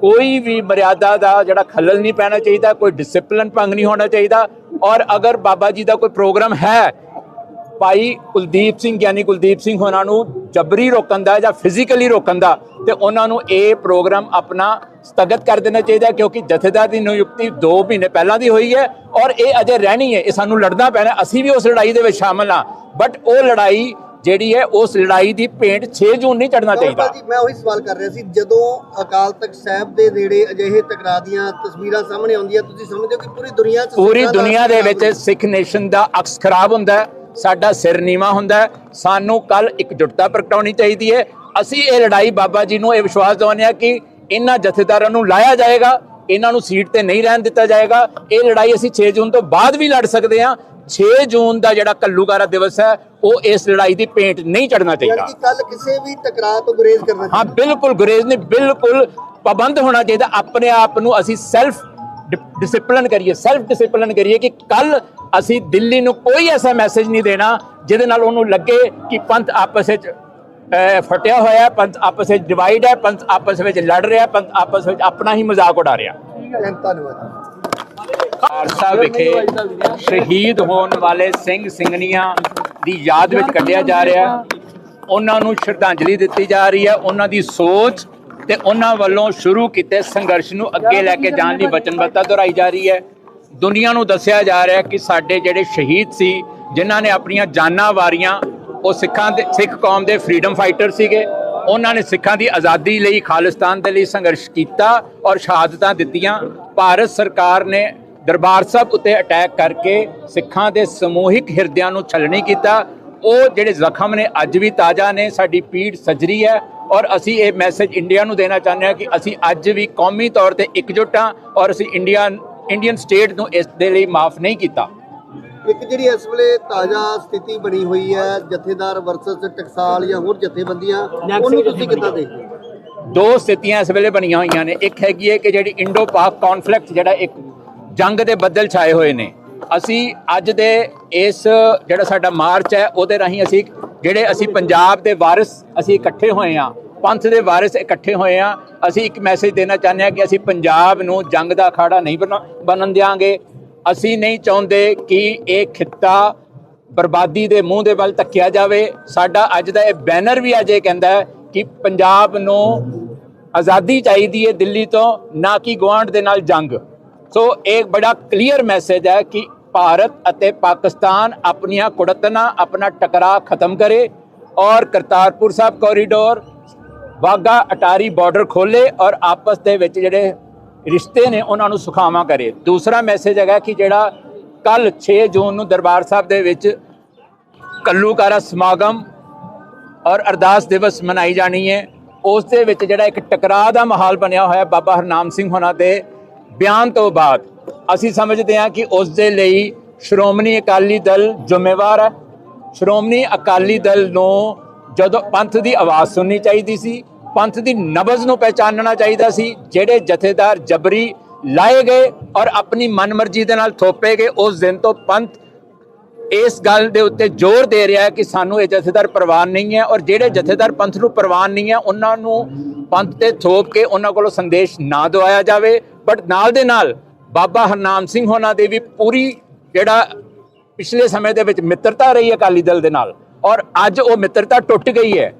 ਕੋਈ ਵੀ ਮਰਿਆਦਾ ਦਾ ਜਿਹੜਾ ਖੱਲਲ ਨਹੀਂ ਪੈਣਾ ਚਾਹੀਦਾ, ਕੋਈ ਡਿਸਪਲਿਨ ਭੰਗ ਨਹੀਂ ਹੋਣਾ ਚਾਹੀਦਾ। ਔਰ ਅਗਰ ਬਾਬਾ ਜੀ ਦਾ ਕੋਈ ਪ੍ਰੋਗਰਾਮ ਹੈ ਭਾਈ ਕੁਲਦੀਪ ਸਿੰਘ ਯਾਨੀ ਕੁਲਦੀਪ ਸਿੰਘ ਉਹਨਾਂ ਨੂੰ ਜਬਰੀ ਰੋਕਣ ਦਾ ਜਾਂ ਫਿਜ਼ੀਕਲੀ ਰੋਕਣ ਦਾ ਤੇ ਉਹਨਾਂ ਨੂੰ ਇਹ ਪ੍ਰੋਗਰਾਮ ਆਪਣਾ ਸਥਗਿਤ ਕਰ ਦੇਣਾ ਚਾਹੀਦਾ ਕਿਉਂਕਿ ਜਥੇਦਾਰ ਦੀ ਨਿਯੁਕਤੀ 2 ਮਹੀਨੇ ਪਹਿਲਾਂ ਦੀ ਹੋਈ ਹੈ ਔਰ ਇਹ ਅਜੇ ਰਹਿਣੀ ਹੈ ਇਹ ਸਾਨੂੰ ਲੜਨਾ ਪੈਣਾ ਅਸੀਂ ਵੀ ਉਸ ਲੜਾਈ ਦੇ ਵਿੱਚ ਸ਼ਾਮਲ ਹਾਂ। ਬਟ ਉਹ ਲੜਾਈ ਜਿਹੜੀ ਹੈ ਉਸ ਲੜਾਈ ਦੀ ਭੇਂਟ 6 ਜੂਨ ਨਹੀਂ ਚੜਨਾ ਚਾਹੀਦਾ। ਜੀ ਮੈਂ ਉਹੀ ਸਵਾਲ ਕਰ ਰਿਹਾ ਸੀ ਜਦੋਂ ਅਕਾਲ ਤਖਤ ਸਾਹਿਬ ਦੇ ਨੇੜੇ ਅਜਿਹੇ ਟਕਰਾ ਦੀਆਂ ਤਸਵੀਰਾਂ ਸਾਹਮਣੇ ਆਉਂਦੀਆਂ ਤੁਸੀਂ ਸਮਝਦੇ ਹੋ ਕਿ ਪੂਰੀ ਦੁਨੀਆ 'ਚ ਪੂਰੀ ਦੁਨੀਆ ਦੇ ਵਿੱਚ ਸਿੱਖ ਨੇਸ਼ਨ ਦਾ ਅਕਸ ਖਰਾਬ ਹੁੰਦਾ ਹੈ। ਸਾਡਾ ਸਿਰ ਨੀਵਾ ਹੁੰਦਾ ਸਾਨੂੰ ਕੱਲ ਇਕਜੁੱਟਤਾ ਪ੍ਰਗਟਾਉਣੀ ਚਾਹੀਦੀ ਹੈ। ਅਸੀਂ ਇਹ ਲੜਾਈ ਬਾਬਾ ਜੀ ਨੂੰ ਇਹ ਵਿਸ਼ਵਾਸ ਦਿਵਾਉਂਦੇ ਹਾਂ ਕਿ ਇਹਨਾਂ ਜਥੇਦਾਰਾਂ ਨੂੰ ਲਾਇਆ ਜਾਏਗਾ ਇਹਨਾਂ ਨੂੰ ਸੀਟ ਤੇ ਨਹੀਂ ਰਹਿਣ ਦਿੱਤਾ ਜਾਏਗਾ। ਇਹ ਲੜਾਈ ਅਸੀਂ 6 ਜੂਨ ਤੋਂ ਬਾਅਦ ਵੀ ਲੜ ਸਕਦੇ ਹਾਂ। 6 ਜੂਨ ਦਾ ਜਿਹੜਾ ਕੱਲੂਕਾਰਾ ਦਿਵਸ ਹੈ ਉਹ ਇਸ ਲੜਾਈ ਦੀ ਭੇਂਟ ਨਹੀਂ ਚੜਨਾ ਚਾਹੀਦਾ। ਕੱਲ ਕਿਸੇ ਵੀ ਟਕਰਾਅ ਤੋਂ ਗੁਰੇਜ਼ ਕਰਨਾ ਹਾਂ ਬਿਲਕੁਲ ਗੁਰੇਜ਼ ਨੇ ਬਿਲਕੁਲ ਪਾਬੰਦ ਹੋਣਾ ਚਾਹੀਦਾ। ਆਪਣੇ ਆਪ ਨੂੰ ਅਸੀਂ ਸੈਲਫ ਡਿਸਪਲਿਨ ਕਰੀਏ ਸੈਲਫ ਡਿਸਪਲਿਨ ਕਰੀਏ ਕਿ ਕੱਲ ਅਸੀਂ ਦਿੱਲੀ ਨੂੰ ਕੋਈ ਐਸਾ ਮੈਸੇਜ ਨਹੀਂ ਦੇਣਾ ਜਿਹਦੇ ਨਾਲ ਉਹਨੂੰ ਲੱਗੇ ਕਿ ਪੰਥ ਆਪਸ ਵਿੱਚ ਫਟਿਆ ਹੋਇਆ ਹੈ ਪੰਥ ਆਪਸ ਵਿੱਚ ਡਿਵਾਈਡ ਹੈ ਪੰਥ ਆਪਸ ਵਿੱਚ ਲੜ ਰਿਹਾ ਪੰਥ ਆਪਸ ਵਿੱਚ ਆਪਣਾ ਹੀ ਮਜ਼ਾਕ ਉਡਾ ਰਿਹਾ। ਖਾਲਸਾ ਵਿਖੇ ਸ਼ਹੀਦ ਹੋਣ ਵਾਲੇ ਸਿੰਘ ਸਿੰਘਣੀਆਂ ਦੀ ਯਾਦ ਵਿੱਚ ਕੱਢਿਆ ਜਾ ਰਿਹਾ। ਉਹਨਾਂ ਨੂੰ ਸ਼ਰਧਾਂਜਲੀ ਦਿੱਤੀ ਜਾ ਰਹੀ ਹੈ। ਉਹਨਾਂ ਦੀ ਸੋਚ ਤੇ ਉਹਨਾਂ ਵੱਲੋਂ ਸ਼ੁਰੂ ਕੀਤੇ ਸੰਘਰਸ਼ ਨੂੰ ਅੱਗੇ ਲੈ ਕੇ ਜਾਣ ਲਈ ਵਚਨਬੱਧਤਾ ਦੁਹਰਾਈ ਜਾ ਰਹੀ ਹੈ। ਦੁਨੀਆ ਨੂੰ ਦੱਸਿਆ ਜਾ ਰਿਹਾ ਕਿ ਸਾਡੇ ਜਿਹੜੇ ਸ਼ਹੀਦ ਸੀ ਜਿਨ੍ਹਾਂ ਨੇ ਆਪਣੀਆਂ ਜਾਨਾਂ ਵਾਰੀਆਂ ਉਹ ਸਿੱਖਾਂ ਦੇ ਸਿੱਖ ਕੌਮ ਦੇ ਫਰੀडम ਫਾਈਟਰ ਸੀਗੇ। ਉਹਨਾਂ ਨੇ ਸਿੱਖਾਂ ਦੀ ਆਜ਼ਾਦੀ ਲਈ ਖਾਲਿਸਤਾਨ ਦੇ ਲਈ ਸੰਘਰਸ਼ ਕੀਤਾ ਔਰ ਸ਼ਹਾਦਤਾਂ ਦਿੱਤੀਆਂ। ਭਾਰਤ ਸਰਕਾਰ ਨੇ ਦਰਬਾਰ ਸਾਹਿਬ ਉੱਤੇ ਅਟੈਕ ਕਰਕੇ ਸਿੱਖਾਂ ਦੇ ਸਮੂਹਿਕ ਹਿਰਦਿਆਂ ਨੂੰ ਛਲਣੀ ਕੀਤਾ। ਉਹ ਜਿਹੜੇ ਜ਼ਖਮ ਨੇ ਅੱਜ ਵੀ ਤਾਜ਼ਾ ਨੇ ਸਾਡੀ ਪੀੜ ਸਜਰੀ ਹੈ। ਔਰ ਅਸੀਂ ਇਹ ਮੈਸੇਜ ਇੰਡੀਆ ਨੂੰ ਦੇਣਾ ਚਾਹੁੰਦੇ ਹਾਂ ਕਿ ਅਸੀਂ ਅੱਜ ਵੀ ਕੌਮੀ ਤੌਰ ਤੇ ਇਕਜੁੱਟ ਹਾਂ ਔਰ ਅਸੀਂ ਇੰਡੀਆ ਇੰਡੀਅਨ ਸਟੇਟ ਨੂੰ ਇਸ ਦੇ ਲਈ ਮਾਫ ਨਹੀਂ ਕੀਤਾ। ਇੱਕ ਜਿਹੜੀ ਇਸ ਵੇਲੇ ਤਾਜ਼ਾ ਸਥਿਤੀ ਬਣੀ ਹੋਈ ਹੈ ਜਥੇਦਾਰ ਵਰਸਸ ਟਕਸਾਲ ਜਾਂ ਹੋਰ ਜਥੇਬੰਦੀਆਂ ਉਹਨੂੰ ਤੁਸੀਂ ਕਿੱਦਾਂ ਦੇਖਦੇ ਹੋ? ਦੋ ਸਥਿਤੀਆਂ ਇਸ ਵੇਲੇ ਬਣੀਆਂ ਹੋਈਆਂ ਨੇ। ਇੱਕ ਹੈਗੀ ਹੈ ਕਿ ਜਿਹੜੀ ਇੰਡੋ ਪਾਕ ਕੌਨਫਲਿਕਟ ਜਿਹੜਾ ਇੱਕ ਜੰਗ ਦੇ ਬੱਦਲ ਛਾਏ ਹੋਏ ਨੇ। ਅਸੀਂ ਅੱਜ ਦੇ ਇਸ ਜਿਹੜਾ ਸਾਡਾ ਮਾਰਚ ਹੈ, ਉਹਦੇ ਰਾਹੀਂ ਅਸੀਂ ਜਿਹੜੇ ਅਸੀਂ ਪੰਜਾਬ ਦੇ ਵਾਰਿਸ ਅਸੀਂ ਇਕੱਠੇ ਹੋਏ ਹਾਂ, ਪੰਥ ਦੇ ਵਾਰਿਸ ਇਕੱਠੇ ਹੋਏ ਹਾਂ, ਅਸੀਂ ਇੱਕ ਮੈਸੇਜ ਦੇਣਾ ਚਾਹੁੰਦੇ ਹਾਂ ਕਿ ਅਸੀਂ ਪੰਜਾਬ ਨੂੰ ਜੰਗ ਦਾ ਅਖਾੜਾ ਨਹੀਂ ਬਣਾ- ਬਣਨ ਦਿਆਂਗੇ। ਅਸੀਂ ਨਹੀਂ ਚਾਹੁੰਦੇ ਕਿ ਇਹ ਖਿੱਤਾ ਬਰਬਾਦੀ ਦੇ ਮੂੰਹ ਦੇ ਵੱਲ ਤੱਕਿਆ ਜਾਵੇ। ਸਾਡਾ ਅੱਜ ਦਾ ਇਹ ਬੈਨਰ ਵੀ ਅੱਜ ਇਹ ਕਹਿੰਦਾ ਹੈ ਕਿ ਪੰਜਾਬ ਨੂੰ ਆਜ਼ਾਦੀ ਚਾਹੀਦੀ ਹੈ ਦਿੱਲੀ ਤੋਂ, ਨਾ ਕਿ ਗੁਆਂਢ ਦੇ ਨਾਲ ਜੰਗ। ਸੋ ਇਹ ਬੜਾ ਕਲੀਅਰ ਮੈਸੇਜ ਹੈ ਕਿ ਭਾਰਤ ਅਤੇ ਪਾਕਿਸਤਾਨ ਆਪਣੀਆਂ ਕੁੜਤਨਾ ਆਪਣਾ ਟਕਰਾਅ ਖਤਮ ਕਰੇ ਔਰ ਕਰਤਾਰਪੁਰ ਸਾਹਿਬ ਕੋਰੀਡੋਰ ਵਾਗਾ ਅਟਾਰੀ ਬਾਰਡਰ ਖੋਲੇ ਔਰ ਆਪਸ ਦੇ ਵਿੱਚ ਜਿਹੜੇ ਰਿਸ਼ਤੇ ਨੇ ਉਹਨਾਂ ਨੂੰ ਸੁਖਾਵਾਂ ਕਰੇ ਦੂਸਰਾ ਮੈਸੇਜ ਹੈਗਾ ਕਿ ਜਿਹੜਾ ਕੱਲ 6 ਜੂਨ ਨੂੰ ਦਰਬਾਰ ਸਾਹਿਬ ਦੇ ਵਿੱਚ ਕੱਲੂਕਾਰਾ ਸਮਾਗਮ ਔਰ ਅਰਦਾਸ ਦਿਵਸ ਮਨਾਈ ਜਾਣੀ ਹੈ ਉਸ ਦੇ ਵਿੱਚ ਜਿਹੜਾ ਇੱਕ ਟਕਰਾਅ ਦਾ ਮਾਹੌਲ ਬਣਿਆ ਹੋਇਆ ਬਾਬਾ ਹਰਨਾਮ ਸਿੰਘ ਹੋਣਾ ਦੇ ਬਿਆਨ ਤੋਂ ਬਾਅਦ ਅਸੀਂ ਸਮਝਦੇ ਹਾਂ ਕਿ ਉਸ ਦੇ ਲਈ ਸ਼੍ਰੋਮਣੀ ਅਕਾਲੀ ਦਲ ਜ਼ਿੰਮੇਵਾਰ ਹੈ। ਸ਼੍ਰੋਮਣੀ ਅਕਾਲੀ ਦਲ ਨੂੰ ਜਦੋਂ ਪੰਥ ਦੀ ਆਵਾਜ਼ ਸੁਣਨੀ ਚਾਹੀਦੀ ਸੀ, ਪੰਥ ਦੀ ਨਬਜ਼ ਨੂੰ ਪਹਿਚਾਨਣਾ ਚਾਹੀਦਾ ਸੀ, ਜਿਹੜੇ ਜਥੇਦਾਰ ਜਬਰੀ ਲਾਏ ਗਏ ਔਰ ਆਪਣੀ ਮਨਮਰਜ਼ੀ ਦੇ ਨਾਲ ਥੋਪੇ ਗਏ, ਉਸ ਦਿਨ ਤੋਂ ਪੰਥ ਇਸ ਗੱਲ ਦੇ ਉੱਤੇ ਜ਼ੋਰ ਦੇ ਰਿਹਾ ਹੈ ਕਿ ਸਾਨੂੰ ਇਹ ਜਥੇਦਾਰ ਪ੍ਰਵਾਨ ਨਹੀਂ ਹੈ ਔਰ ਜਿਹੜੇ ਜਥੇਦਾਰ ਪੰਥ ਨੂੰ ਪ੍ਰਵਾਨ ਨਹੀਂ ਹੈ, ਉਹਨਾਂ ਨੂੰ ਪੰਥ ਤੇ ਥੋਪ ਕੇ ਉਹਨਾਂ ਕੋਲੋਂ ਸੰਦੇਸ਼ ਨਾ ਦਵਾਇਆ ਜਾਵੇ। ਬਟ ਨਾਲ ਦੇ ਨਾਲ ਬਾਬਾ ਹਰਨਾਮ ਸਿੰਘ ਹੋਣਾ ਦੇ ਵੀ ਪੂਰੀ ਜਿਹੜਾ ਪਿਛਲੇ ਸਮੇਂ ਦੇ ਵਿੱਚ ਮਿੱਤਰਤਾ ਰਹੀ ਹੈ ਅਕਾਲੀ ਦਲ ਦੇ ਨਾਲ ਔਰ ਅੱਜ ਉਹ ਮਿੱਤਰਤਾ ਟੁੱਟ ਗਈ ਹੈ।